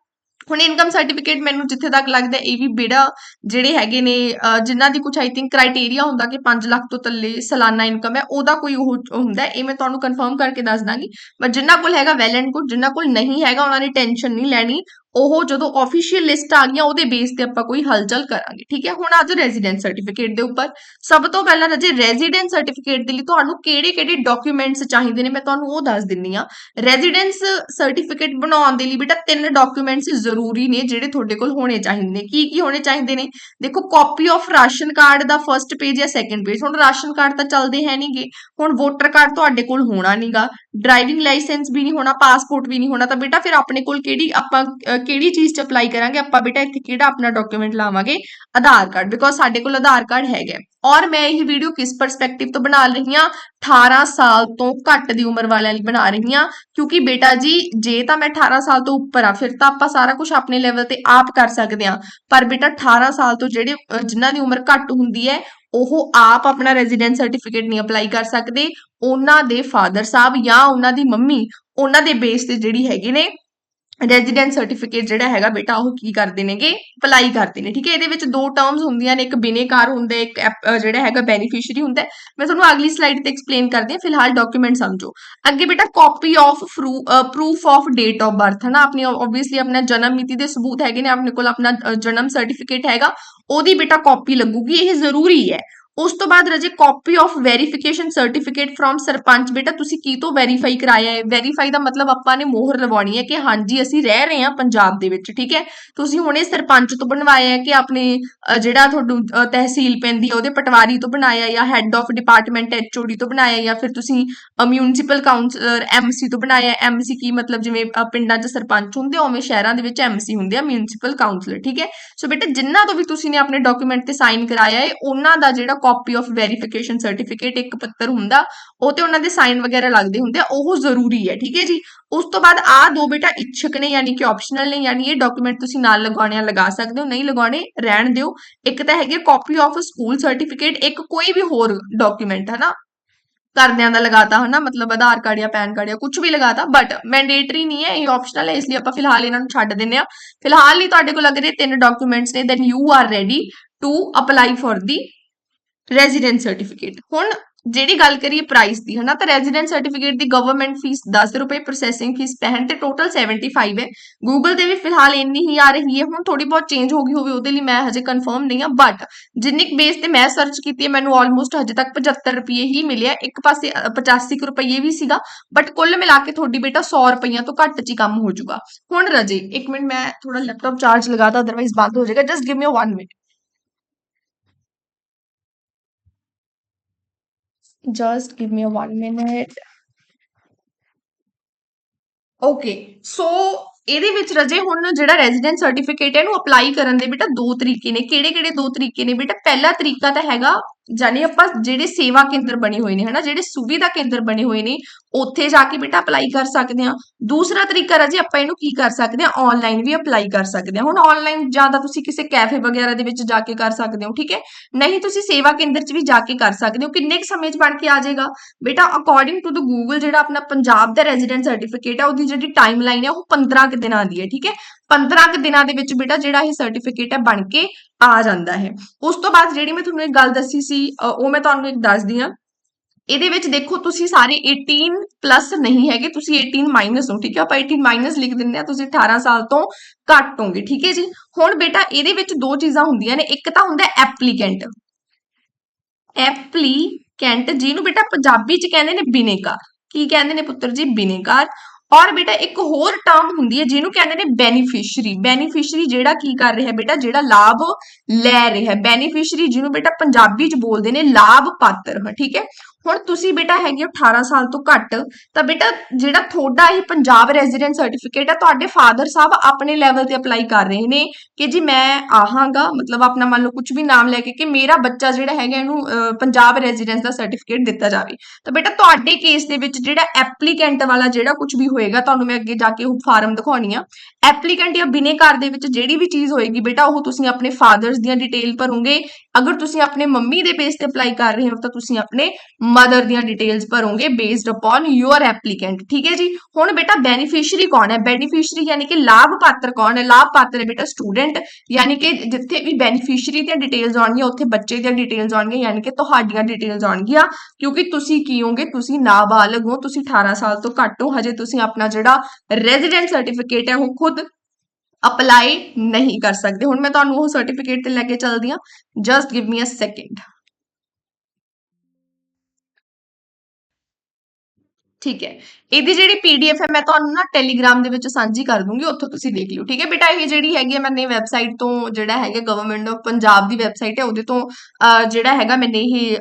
ਹੁਣ ਇਨਕਮ ਸਰਟੀਫਿਕੇਟ ਮੈਨੂੰ ਜਿੱਥੇ ਤੱਕ ਲੱਗਦਾ ਇਹ ਵੀ ਬੇੜਾ ਜਿਹੜੇ ਹੈਗੇ ਨੇ, ਅਹ ਜਿਨ੍ਹਾਂ ਦੀ ਕੁਝ ਆਈ ਥਿੰਕ ਕ੍ਰਾਈਟੇਰੀਆ ਹੁੰਦਾ ਕਿ 5 ਲੱਖ ਤੋਂ ਥੱਲੇ ਸਾਲਾਨਾ ਇਨਕਮ ਹੈ, ਉਹਦਾ ਕੋਈ ਉਹ ਹੁੰਦਾ ਇਹ ਮੈਂ ਤੁਹਾਨੂੰ ਕਨਫਰਮ ਕਰਕੇ ਦੱਸ ਦਾਂਗੀ। ਬਟ ਜਿਨ੍ਹਾਂ ਕੋਲ ਹੈਗਾ ਵੈਲ ਐਂਡ ਗੁੱਡ ਜਿਨ੍ਹਾਂ ਕੋਲ ਨਹੀਂ ਹੈਗਾ, ਉਹਨਾਂ ਨੇ ਟੈਨਸ਼ਨ ਨਹੀਂ ਲੈਣੀ ਉਹ ਜਦੋਂ ਆਫੀਸ਼ੀਅਲ ਲਿਸਟ ਆ ਗਈਆਂ, ਉਹਦੇ ਬੇਸ ਤੇ ਆਪਾਂ ਕੋਈ ਹਲਚਲ ਕਰਾਂਗੇ, ਠੀਕ ਹੈ? ਹੁਣ ਅੱਜ ਰੈਜ਼ੀਡੈਂਸ ਸਰਟੀਫਿਕੇਟ ਦੇ ਉੱਪਰ। ਸਭ ਤੋਂ ਪਹਿਲਾਂ ਰਜੇ ਰੈਜ਼ੀਡੈਂਸ ਸਰਟੀਫਿਕੇਟ ਦੇ ਲਈ ਤੁਹਾਨੂੰ ਕਿਹੜੇ-ਕਿਹੜੇ ਡਾਕੂਮੈਂਟਸ ਚਾਹੀਦੇ ਨੇ? ਮੈਂ ਤੁਹਾਨੂੰ ਉਹ ਦੱਸ ਦਿੰਨੀ ਆ ਰੈਜ਼ੀਡੈਂਸ ਸਰਟੀਫਿਕੇਟ ਬਣਾਉਣ ਦੇ ਲਈ ਬੇਟਾ ਤਿੰਨ ਡਾਕੂਮੈਂਟਸ ਜ਼ਰੂਰੀ ਨੇ, ਜਿਹੜੇ ਤੁਹਾਡੇ ਕੋਲ ਹੋਣੇ ਚਾਹੀਦੇ ਨੇ। ਕੀ ਕੀ ਹੋਣੇ ਚਾਹੀਦੇ ਨੇ? ਦੇਖੋ ਕਾਪੀ ਆਫ ਰਾਸ਼ਨ ਕਾਰਡ ਦਾ ਫਰਸਟ ਪੇਜ ਜਾਂ ਸੈਕੰਡ ਪੇਜ ਹੁਣ ਰਾਸ਼ਨ ਕਾਰਡ ਤਾਂ ਚੱਲਦੇ ਹੈ ਨਹੀਂਗੇ ਹੁਣ ਵੋਟਰ ਕਾਰਡ ਤੁਹਾਡੇ ਕੋਲ ਹੋਣਾ ਨਹੀਂਗਾ ਡਰਾਈਵਿੰਗ ਲਾਇਸੈਂਸ ਵੀ ਨਹੀਂ ਹੋਣਾ ਪਾਸਪੋਰਟ ਵੀ ਨਹੀਂ ਹੋਣਾ, ਤਾਂ ਬੇਟਾ ਫਿਰ ਆਪਣੇ ਕੋਲ ਕਿਹੜੀ ਆਪਾਂ ਕਿਹੜੀ ਚੀਜ਼ 'ਚ ਅਪਲਾਈ ਕਰਾਂਗੇ ਆਪਾਂ ਬੇਟਾ ਇੱਥੇ ਕਿਹੜਾ ਆਪਣਾ ਡਾਕੂਮੈਂਟ ਲਾਵਾਂਗੇ? ਆਧਾਰ ਕਾਰਡ ਬਿਕੋਜ਼ ਸਾਡੇ ਕੋਲ ਆਧਾਰ ਕਾਰਡ ਹੈਗਾ ਔਰ ਮੈਂ ਇਹ ਵੀਡੀਓ ਕਿਸ ਪਰਸਪੈਕਟਿਵ ਤੋਂ ਬਣਾ ਰਹੀ ਹਾਂ? 18 ਸਾਲ ਤੋਂ ਘੱਟ ਦੀ ਉਮਰ ਵਾਲਿਆਂ ਲਈ ਬਣਾ ਰਹੀ ਹਾਂ ਕਿਉਂਕਿ ਬੇਟਾ ਜੀ ਜੇ ਤਾਂ ਮੈਂ 18 ਸਾਲ ਤੋਂ ਉੱਪਰ ਆ ਫਿਰ ਤਾਂ ਆਪਾਂ ਸਾਰਾ ਕੁਝ ਆਪਣੇ ਲੈਵਲ ਤੇ ਆਪ ਕਰ ਸਕਦੇ ਹਾਂ। ਪਰ ਬੇਟਾ 18 ਸਾਲ ਤੋਂ ਜਿਹੜੇ ਅਹ, ਜਿਨ੍ਹਾਂ ਦੀ ਉਮਰ ਘੱਟ ਹੁੰਦੀ ਹੈ ਉਹ ਆਪ ਆਪਣਾ ਰੈਜ਼ੀਡੈਂਸ ਸਰਟੀਫਿਕੇਟ ਨਹੀਂ ਅਪਲਾਈ ਕਰ ਸਕਦੇ। ਉਹਨਾਂ ਦੇ ਫਾਦਰ ਸਾਹਿਬ ਜਾਂ ਉਹਨਾਂ ਦੀ ਮੰਮੀ ਉਹਨਾਂ ਦੇ ਬੇਸ ਤੇ ਜਿਹੜੀ ਹੈਗੇ ਨੇ ਰੈਜ਼ੀਡੈਂਸ ਸਰਟੀਫਿਕੇਟ ਜਿਹੜਾ ਹੈਗਾ ਬੇਟਾ, ਉਹ ਕੀ ਕਰਦੇ ਨੇਗੇ? ਅਪਲਾਈ ਕਰਦੇ ਨੇ, ਠੀਕ ਹੈ? ਇਹਦੇ ਵਿੱਚ ਦੋ ਟਰਮਸ ਹੁੰਦੀਆਂ ਨੇ, ਇੱਕ ਬਿਨੇਕਾਰ ਹੁੰਦਾ, ਇੱਕ ਜਿਹੜਾ ਹੈਗਾ ਬੈਨੀਫੀਸ਼ੀਅਰੀ ਹੁੰਦਾ। ਮੈਂ ਤੁਹਾਨੂੰ ਅਗਲੀ ਸਲਾਈਡ ਤੇ ਐਕਸਪਲੇਨ ਕਰਦੀ ਹਾਂ, ਫਿਲਹਾਲ ਡਾਕੂਮੈਂਟ ਸਮਝੋ। ਅੱਗੇ ਬੇਟਾ copy of proof of date of birth ਹੈ ਨਾ ਆਪਣੀ ਆਬਵੀਅਸਲੀ ਆਪਣਾ ਜਨਮ ਮਿਤੀ ਦੇ ਸਬੂਤ ਹੈਗੇ ਨੇ, ਆਪਣੇ ਕੋਲ ਆਪਣਾ ਜਨਮ ਸਰਟੀਫਿਕੇਟ ਹੈਗਾ, ਉਹਦੀ ਬੇਟਾ ਕਾਪੀ ਲੱਗੂਗੀ, ਇਹ ਜ਼ਰੂਰੀ ਹੈ। ਉਸ ਤੋਂ ਬਾਅਦ ਰਜੇ copy of verification certificate from sarpanch ਬੇਟਾ ਤੁਸੀਂ ਕੀ ਤੋਂ ਵੈਰੀਫਾਈ ਕਰਾਇਆ ਹੈ? ਵੈਰੀਫਾਈ ਦਾ ਮਤਲਬ ਆਪਾਂ ਨੇ ਮੋਹਰ ਲਵਾਉਣੀ ਹੈ ਕਿ ਹਾਂਜੀ ਅਸੀਂ ਰਹਿ ਰਹੇ ਹਾਂ ਪੰਜਾਬ ਦੇ ਵਿੱਚ ਠੀਕ ਹੈ? ਤੁਸੀਂ ਹੁਣੇ ਸਰਪੰਚ ਤੋਂ ਬਣਵਾਇਆ ਹੈ ਕਿ ਆਪਣੇ ਜਿਹੜਾ ਤੁਹਾਨੂੰ ਤਹਿਸੀਲ ਪੈਂਦੀ ਹੈ ਉਹਦੇ ਪਟਵਾਰੀ ਤੋਂ ਬਣਾਇਆ ਜਾਂ ਹੈੱਡ ਆਫ ਡਿਪਾਰਟਮੈਂਟ ਐਚਓਡੀ ਤੋਂ ਬਣਾਇਆ ਜਾਂ ਫਿਰ ਤੁਸੀਂ ਮਿਊਨਿਸਪਲ ਕਾਉਂਸਲਰ ਐਮਸੀ ਤੋਂ ਬਣਾਇਆ ਐਮਸੀ ਕੀ ਮਤਲਬ ਜਿਵੇਂ ਪਿੰਡਾਂ 'ਚ ਸਰਪੰਚ ਹੁੰਦੇ ਆ, ਉਵੇਂ ਸ਼ਹਿਰਾਂ ਦੇ ਵਿੱਚ ਐਮਸੀ ਹੁੰਦੇ ਆ ਮਿਊਨਿਸਪਲ ਕਾਉਂਸਲਰ ਠੀਕ ਹੈ? ਸੋ ਬੇਟਾ ਜਿੰਨਾ ਤੋਂ ਵੀ ਤੁਸੀਂ ਨੇ ਆਪਣੇ ਡਾਕੂਮੈਂਟ ਤੇ ਸਾਈਨ ਕਰਾਇਆ ਹੈ ਉਹਨਾਂ ਦਾ ਜਿਹੜਾ ਕਾਪੀ ਆਫ ਵੈਰੀਫਿਕੇਸ਼ਨ ਸਰਟੀਫਿਕੇਟ ਇੱਕ ਪੱਤਰ ਹੁੰਦਾ, ਉਹ ਤੇ ਉਹਨਾਂ ਦੇ ਸਾਈਨ ਵਗੈਰਾ ਲੱਗਦੇ ਹੁੰਦੇ ਆ, ਉਹ ਜ਼ਰੂਰੀ ਹੈ, ਠੀਕ ਹੈ ਜੀ? ਉਸ ਤੋਂ ਬਾਅਦ ਆ ਦੋ ਬੇਟਾ ਇੱਛਕ ਨੇ, ਯਾਨੀ ਕਿ ਆਪਸ਼ਨਲ ਨੇ, ਯਾਨੀ ਇਹ ਡਾਕੂਮੈਂਟ ਤੁਸੀਂ ਨਾਲ ਲਗਾਉਣੇ ਆ ਲਗਾ ਸਕਦੇ ਹੋ, ਨਹੀਂ ਲਗਾਉਣੇ, ਰਹਿਣ ਦਿਓ। ਇੱਕ ਤਾਂ ਹੈਗੇ ਕਾਪੀ ਆਫ ਸਕੂਲ ਸਰਟੀਫਿਕੇਟ ਇੱਕ ਕੋਈ ਵੀ ਹੋਰ ਡਾਕੂਮੈਂਟ ਹੈ ਨਾ ਘਰਦਿਆਂ ਦਾ ਲਗਾਤਾ, ਹਨਾ? ਮਤਲਬ ਆਧਾਰ ਕਾਰਡ ਜਾਂ ਪੈਨ ਕਾਰਡ ਜਾਂ ਕੁਝ ਵੀ ਲਗਾਤਾ ਬਟ ਮੈਂਡੇਟਰੀ ਨਹੀਂ ਹੈ, ਇਹ ਆਪਸ਼ਨਲ ਹੈ, ਇਸ ਲਈ ਆਪਾਂ ਫਿਲਹਾਲ ਇਹਨਾਂ ਨੂੰ ਛੱਡ ਦਿੰਨੇ ਆ ਫਿਲਹਾਲ ਲਈ ਤੁਹਾਡੇ ਕੋਲ ਅਗਰ ਇਹ ਤਿੰਨ ਡਾਕੂਮੈਂਟਸ ਨੇ then you are ready to apply for the residence certificate ਹੁਣ ਜਿਹੜੀ ਗੱਲ ਕਰੀਏ ਪ੍ਰਾਈਸ ਦੀ ਹਨਾ ਤਾਂ ਰੈਜ਼ੀਡੈਂਸ ਸਰਟੀਫਿਕੇਟ ਦੀ ਗਵਰਨਮੈਂਟ ਫੀਸ 10 ਰੁਪਏ ਪ੍ਰੋਸੈਸਿੰਗ ਫੀਸ 65 ਤੇ ਟੋਟਲ 75 ਹੈ। ਗੂਗਲ ਤੇ ਵੀ ਫਿਲਹਾਲ ਇੰਨੀ ਹੀ ਆ ਰਹੀ ਹੈ ਹੁਣ ਥੋੜੀ ਬਹੁਤ ਚੇਂਜ ਹੋ ਗਈ ਹੋਵੇ ਉਹਦੇ ਲਈ ਮੈਂ ਹਜੇ ਕਨਫਰਮ ਨਹੀਂ ਆ ਬਟ ਜਿੰਨੀ ਬੇਸ ਤੇ ਮੈਂ ਸਰਚ ਕੀਤੀ ਹੈ ਮੈਨੂੰ ਆਲਮੋਸਟ ਹਜੇ ਤੱਕ 75 ਰੁਪਏ ਹੀ ਮਿਲਿਆ। ਇੱਕ ਪਾਸੇ ਅ, 85 ਕੁ ਰੁਪਏ ਵੀ ਸੀਗਾ ਬਟ ਕੁੱਲ ਮਿਲਾ ਕੇ ਤੁਹਾਡੀ ਬੇਟਾ 100 ਰੁਪਈਆ ਤੋਂ ਘੱਟ 'ਚ ਹੀ ਕੰਮ ਹੋ ਜਾਊਗਾ। ਹੁਣ ਰਜੇ ਇੱਕ ਮਿੰਟ ਮੈਂ ਥੋੜਾ ਲੈਪਟਾਪ ਚਾਰਜ ਲਗਾਤਾ ਅਦਰਵਾਈਜ਼ ਬੰਦ ਹੋ ਜਾਏਗਾ। Just give me 1 minute just give me a one minute. Okay so ਇਹਦੇ ਵਿੱਚ ਰਜੇ ਹੁਣ ਜਿਹੜਾ ਰੈਜ਼ੀਡੈਂਟ ਸਰਟੀਫਿਕੇਟ ਹੈ ਇਹਨੂੰ ਅਪਲਾਈ ਕਰਨ ਦੇ ਬੇਟਾ ਦੋ ਤਰੀਕੇ ਨੇ। ਕਿਹੜੇ ਕਿਹੜੇ ਦੋ ਤਰੀਕੇ ਨੇ ਬੇਟਾ? ਪਹਿਲਾ ਤਰੀਕਾ ਤਾਂ ਹੈਗਾ ਜਾਨੀ ਆਪਾਂ ਜਿਹੜੇ ਸੇਵਾ ਕੇਂਦਰ ਬਣੇ ਹੋਏ ਨੇ, ਹਨਾ, ਜਿਹੜੇ ਸੁਵਿਧਾ ਕੇਂਦਰ ਬਣੇ ਹੋਏ ਨੇ, ਉੱਥੇ ਜਾ ਕੇ ਬੇਟਾ ਅਪਲਾਈ ਕਰ ਸਕਦੇ ਆ ਦੂਸਰਾ ਤਰੀਕਾ ਰਜੇ, ਆਪਾਂ ਇਹਨੂੰ ਕੀ ਕਰ ਸਕਦੇ ਆ ਆਨਲਾਈਨ ਵੀ ਅਪਲਾਈ ਕਰ ਸਕਦੇ ਆ ਹੁਣ ਆਨਲਾਈਨ ਜ਼ਿਆਦਾ ਤੁਸੀਂ ਕਿਸੇ ਕੈਫੇ ਵਗੈਰਾ ਦੇ ਵਿੱਚ ਜਾ ਕੇ ਕਰ ਸਕਦੇ ਹੋ, ਠੀਕ ਹੈ? ਨਹੀਂ, ਤੁਸੀਂ ਸੇਵਾ ਕੇਂਦਰ 'ਚ ਵੀ ਜਾ ਕੇ ਕਰ ਸਕਦੇ ਹੋ। ਕਿੰਨੇ ਕੁ ਸਮੇਂ 'ਚ ਬਣ ਕੇ ਆ ਜਾਏਗਾ? ਬੇਟਾ ਅਕੋਰਡਿੰਗ ਟੂ ਦ ਗੂਗਲ ਜਿਹੜਾ ਆਪਣਾ ਪੰਜਾਬ ਦਾ ਰੈਜ਼ੀਡੈਂਟ ਸਰਟੀਫਿਕੇਟ ਹੈ ਉਹਦੀ ਜਿਹੜੀ ਟਾਈਮ ਲਾਈਨ ਹੈ ਉਹ 15 ਕੁ ਦਿਨਾਂ ਦੀ ਹੈ, ਠੀਕ ਹੈ? 15 ਕੁ ਦਿਨਾਂ ਦੇ ਵਿੱਚ ਬੇਟਾ ਜਿਹੜਾ ਇਹ ਸਰਟੀਫਿਕੇਟ ਹੈ ਬਣ ਕੇ ਆ ਜਾਂਦਾ ਹੈ। ਉਸ ਤੋਂ ਬਾਅਦ ਜਿਹੜੀ ਮੈਂ ਤੁਹਾਨੂੰ ਇੱਕ ਗੱਲ ਦੱਸੀ ਸੀ ਉਹ ਮੈਂ ਤੁਹਾਨੂੰ ਇੱਕ ਦੱਸਦੀ ਹਾਂ। ਇਹਦੇ ਵਿੱਚ ਦੇਖੋ ਤੁਸੀਂ ਸਾਰੇ 18 ਪਲੱਸ ਨਹੀਂ ਹੈਗੇ, ਤੁਸੀਂ 18 ਮਾਈਨਸ ਹੋ, ਠੀਕ ਹੈ? ਆਪਾਂ 18 ਮਾਈਨਸ ਲਿਖ ਦਿੰਦੇ ਆ ਤੁਸੀਂ 18 ਸਾਲ ਤੋਂ ਘੱਟ ਹੋਗੇ, ਠੀਕ ਹੈ ਜੀ? ਹੁਣ ਬੇਟਾ ਇਹਦੇ ਵਿੱਚ ਦੋ ਚੀਜ਼ਾਂ ਹੁੰਦੀਆਂ ਨੇ, ਇੱਕ ਤਾਂ ਹੁੰਦਾ ਐਪਲੀਕੈਂਟ। ਐਪਲੀਕੈਂਟ ਜਿਹਨੂੰ ਬੇਟਾ ਪੰਜਾਬੀ ਚ ਕਹਿੰਦੇ ਨੇ ਬਿਨੇਕਾਰ। ਕੀ ਕਹਿੰਦੇ ਨੇ ਪੁੱਤਰ ਜੀ? ਬਿਨੇਕਾਰ। ਔਰ ਬੇਟਾ ਇੱਕ ਹੋਰ ਟਰਮ ਹੁੰਦੀ ਹੈ ਜਿਹਨੂੰ ਕਹਿੰਦੇ ਨੇ ਬੈਨੀਫੀਸ਼ਰੀ ਬੈਨੀਫੀਸ਼ਰੀ ਜਿਹੜਾ ਕੀ ਕਰ ਰਿਹਾ ਬੇਟਾ? ਜਿਹੜਾ ਲਾਭ ਲੈ ਰਿਹਾ। ਬੈਨੀਫੀਸ਼ਰੀ ਜਿਹਨੂੰ ਬੇਟਾ ਪੰਜਾਬੀ ਚ ਬੋਲਦੇ ਨੇ ਲਾਭ ਪਾਤਰ ਠੀਕ ਹੈ? ਹੁਣ ਤੁਸੀਂ ਬੇਟਾ ਹੈਗੇ ਹੋ 18 ਸਾਲ ਤੋਂ ਘੱਟ, ਤਾਂ ਬੇਟਾ ਜਿਹੜਾ ਤੁਹਾਡਾ ਇਹ ਪੰਜਾਬ ਰੈਜ਼ੀਡੈਂਟ ਸਰਟੀਫਿਕੇਟ ਆ, ਤੁਹਾਡੇ ਫਾਦਰ ਸਾਹਿਬ ਆਪਣੇ ਲੈਵਲ ਤੇ ਅਪਲਾਈ ਕਰ ਰਹੇ ਨੇ ਕਿ ਜੀ ਮੈਂ ਆਹਾਂਗਾ, ਮਤਲਬ ਆਪਣਾ ਮੰਨ ਲਓ ਕੁਝ ਵੀ ਨਾਮ ਲੈ ਕੇ ਕਿ ਮੇਰਾ ਬੱਚਾ ਜਿਹੜਾ ਹੈਗਾ ਇਹਨੂੰ ਪੰਜਾਬ ਰੈਜ਼ੀਡੈਂਸ ਦਾ ਸਰਟੀਫਿਕੇਟ ਦਿੱਤਾ ਜਾਵੇ। ਤਾਂ ਬੇਟਾ ਤੁਹਾਡੇ ਕੇਸ ਦੇ ਵਿੱਚ ਜਿਹੜਾ ਐਪਲੀਕੈਂਟ ਵਾਲਾ ਜਿਹੜਾ ਕੁਝ ਵੀ ਹੋਏਗਾ, ਤੁਹਾਨੂੰ ਮੈਂ ਅੱਗੇ ਜਾ ਕੇ ਉਹ ਫਾਰਮ ਦਿਖਾਉਣੀ ਆ। ਐਪਲੀਕੈਂਟ ਜਾਂ ਬਿਨੇਕਾਰ ਦੇ ਵਿੱਚ ਜਿਹੜੀ ਵੀ ਚੀਜ਼ ਹੋਏਗੀ ਬੇਟਾ, ਉਹ ਤੁਸੀਂ ਆਪਣੇ ਫਾਦਰਸ ਦੀਆਂ ਡਿਟੇਲ ਭਰੋਗੇ। ਅਗਰ ਤੁਸੀਂ ਆਪਣੇ ਮੰਮੀ ਦੇ ਬੇਸ ਤੇ ਅਪਲਾਈ ਕਰ ਰਹੇ ਹੋ, ਤਾਂ ਤੁਸੀਂ ਆਪਣੇ ਮਦਰ ਦੀਆਂ ਡਿਟੇਲਸ ਭਰੋਗੇ ਬੇਸਡ ਅਪਨ ਯੂਅਰ ਐਪਲੀਕੈਂਟ ਠੀਕ ਹੈ ਜੀ ਹੁਣ ਬੇਟਾ ਬੈਨੀਫੀਸ਼ੀਅਰੀ ਕੌਣ ਹੈ ਬੈਨੀਫੀਸ਼ੀਅਰੀ ਯਾਨੀ ਕਿ ਲਾਭ ਪਾਤਰ ਕੌਣ ਹੈ ਲਾਭ ਪਾਤਰ ਹੈ ਬੇਟਾ ਸਟੂਡੈਂਟ ਯਾਨੀ ਕਿ ਜਿੱਥੇ ਵੀ ਬੈਨੀਫੀਸ਼ੀਅਰੀ ਦੀਆਂ ਡਿਟੇਲਸ ਆਉਣਗੀਆਂ ਉੱਥੇ ਬੱਚੇ ਦੀਆਂ ਡਿਟੇਲਸ ਆਉਣਗੀਆਂ ਯਾਨੀ ਕਿ ਤੁਹਾਡੀਆਂ ਡਿਟੇਲਸ ਆਉਣਗੀਆਂ ਕਿਉਂਕਿ ਤੁਸੀਂ ਕੀ ਹੋਗੇ ਤੁਸੀਂ ਨਾਬਾਲਗ ਹੋ ਤੁਸੀਂ 18 ਸਾਲ ਤੋਂ ਘੱਟ ਹੋ ਹਜੇ ਤੁਸੀਂ ਆਪਣਾ ਜਿਹੜਾ ਰੈਜ਼ੀਡੈਂਟ ਸਰਟੀਫਿਕੇਟ ਹੈ ਉਹ ਖੁਦ ਅਪਲਾਈ ਨਹੀਂ ਕਰ ਸਕਦੇ ਹੁਣ ਮੈਂ ਤੁਹਾਨੂੰ ਉਹ ਸਰਟੀਫਿਕੇਟ ਤੇ ਲੈ ਕੇ ਚੱਲਦੀ ਹਾਂ just give me a second ਠੀਕ ਹੈ। ਇਹਦੀ ਜਿਹੜੀ ਪੀਡੀਐਫ ਹੈ ਮੈਂ ਤੁਹਾਨੂੰ ਨਾ ਟੈਲੀਗ੍ਰਾਮ ਦੇ ਵਿੱਚ ਸਾਂਝੀ ਕਰ ਦੂੰਗੀ ਉੱਥੋਂ ਤੁਸੀਂ ਦੇਖ ਲਿਓ ਠੀਕ ਹੈ। ਬੇਟਾ ਇਹ ਜਿਹੜੀ ਹੈਗੀ ਹੈ ਮੈਨੇ ਵੈਬਸਾਈਟ ਤੋਂ ਜਿਹੜਾ ਹੈਗਾ ਗਵਰਨਮੈਂਟ ਆਫ ਪੰਜਾਬ ਦੀ ਵੈਬਸਾਈਟ ਹੈ ਉਹਦੇ ਤੋਂ ਅਹ, ਜਿਹੜਾ ਹੈਗਾ ਮੈਨੇ ਇਹ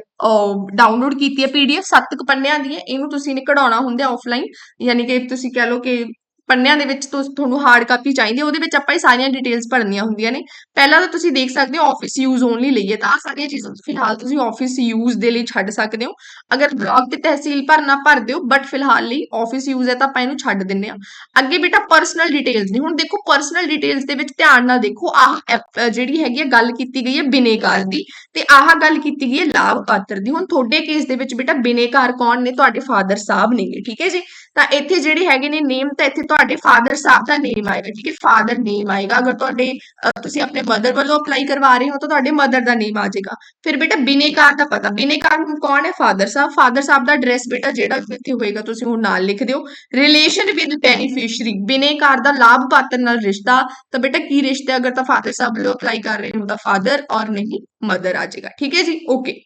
ਡਾਊਨਲੋਡ ਕੀਤੀ ਹੈ ਪੀਡੀਐਫ ਸੱਤ ਕੁ ਪੰਨਿਆਂ ਦੀ ਹੈ। ਇਹਨੂੰ ਤੁਸੀਂ ਨੇ ਕਢਾਉਣਾ ਹੁੰਦਾ ਆਫਲਾਈਨ ਯਾਨੀ ਕਿ ਤੁਸੀਂ ਕਹਿ ਲਓ ਕਿ ਪੰਨਿਆਂ ਦੇ ਵਿੱਚ ਤੁਸ- ਤੁਹਾਨੂੰ ਹਾਰਡ ਕਾਪੀ ਚਾਹੀਦੀ ਹੈ, ਉਹਦੇ ਵਿੱਚ ਆਪਾਂ ਇਹ ਸਾਰੀਆਂ ਡਿਟੇਲਸ ਭਰਨੀਆਂ ਹੁੰਦੀਆਂ ਨੇ। ਪਹਿਲਾਂ ਤਾਂ ਤੁਸੀਂ ਦੇਖ ਸਕਦੇ ਹੋ ਆਫਿਸ ਯੂਜ਼ ਓਨਲੀ ਲਈਏ ਤਾਂ ਆਹ ਸਾਰੀਆਂ ਚੀਜ਼ਾਂ ਫਿਲਹਾਲ ਤੁਸੀਂ ਆਫਿਸ ਯੂਜ਼ ਦੇ ਲਈ ਛੱਡ ਸਕਦੇ ਹੋ। ਅਗਰ ਬਲਾਕ ਤੇ ਤਹਿਸੀਲ ਭਰਨਾ ਭਰ ਦਿਓ ਬਟ ਫਿਲਹਾਲ ਲਈ ਆਫਿਸ ਯੂਜ਼ ਹੈ ਤਾਂ ਆਪਾਂ ਇਹਨੂੰ ਛੱਡ ਦਿੰਨੇ ਆ ਅੱਗੇ ਬੇਟਾ ਪਰਸਨਲ ਡਿਟੇਲਸ ਨੇ, ਹੁਣ ਦੇਖੋ ਪਰਸਨਲ ਡਿਟੇਲਸ ਦੇ ਵਿੱਚ ਧਿਆਨ ਨਾਲ ਦੇਖੋ, ਆਹ ਜਿਹੜੀ ਹੈਗੀ ਹੈ, ਗੱਲ ਕੀਤੀ ਗਈ ਹੈ ਬਿਨੇਕਾਰ ਦੀ, ਤੇ ਆਹ ਗੱਲ ਕੀਤੀ ਗਈ ਹੈ ਲਾਭ ਪਾਤਰ ਦੀ। ਹੁਣ ਤੁਹਾਡੇ ਕੇਸ ਦੇ ਵਿੱਚ ਬੇਟਾ ਬਿਨੇਕਾਰ ਕੌਣ ਨੇ? ਤੁਹਾਡੇ ਫਾਦਰ ਸਾਹਿਬ ਨੇਗੇ, ਠੀਕ ਹੈ ਜੀ? ਤਾਂ ਇੱਥੇ ਜਿਹੜੇ ਹੈਗੇ ਨੇ ਨੇਮ ਤਾਂ ਇੱਥੇ ਤੁਹਾਡੇ ਫਾਦਰ ਸਾਹਿਬ ਦਾ ਨੇਮ ਆਏਗਾ, ਠੀਕ ਹੈ? ਫਾਦਰ ਨੇਮ ਆਏਗਾ। ਅਗਰ ਤੁਹਾਡੇ ਤੁਸੀਂ ਆਪਣੇ ਮਦਰ ਵੱਲੋਂ ਅਪਲਾਈ ਕਰਵਾ ਰਹੇ ਹੋ ਤਾਂ ਤੁਹਾਡੇ ਮਦਰ ਦਾ ਨੇਮ ਆ ਜਾਏਗਾ। ਫਿਰ ਬੇਟਾ ਬਿਨੇਕਾਰ ਦਾ ਪਤਾ ਬਿਨੇਕਾਰ ਕੌਣ ਹੈ ਫਾਦਰ ਸਾਹਿਬ? ਫਾਦਰ ਸਾਹਿਬ ਦਾ ਐਡਰੈਸ ਬੇਟਾ ਜਿਹੜਾ ਇੱਥੇ ਹੋਏਗਾ, ਤੁਸੀਂ ਉਹ ਨਾਲ ਲਿਖ ਦਿਓ। ਰਿਲੇਸ਼ਨ ਵਿਦ ਬੈਨੀਫੀਸ਼ੀਅਰੀ ਬਿਨੇਕਾਰ ਦਾ ਲਾਭ ਪਾਤਰ ਨਾਲ ਰਿਸ਼ਤਾ, ਤਾਂ ਬੇਟਾ ਕੀ ਰਿਸ਼ਤਾ ਅਗਰ ਤਾਂ ਫਾਦਰ ਸਾਹਿਬ ਵੱਲੋਂ ਅਪਲਾਈ ਕਰ ਰਹੇ ਹੋ ਤਾਂ ਫਾਦਰ ਔਰ ਨਹੀਂ ਮਦਰ ਆ ਜਾਏਗਾ। ਠੀਕ ਹੈ ਜੀ? ਓਕੇ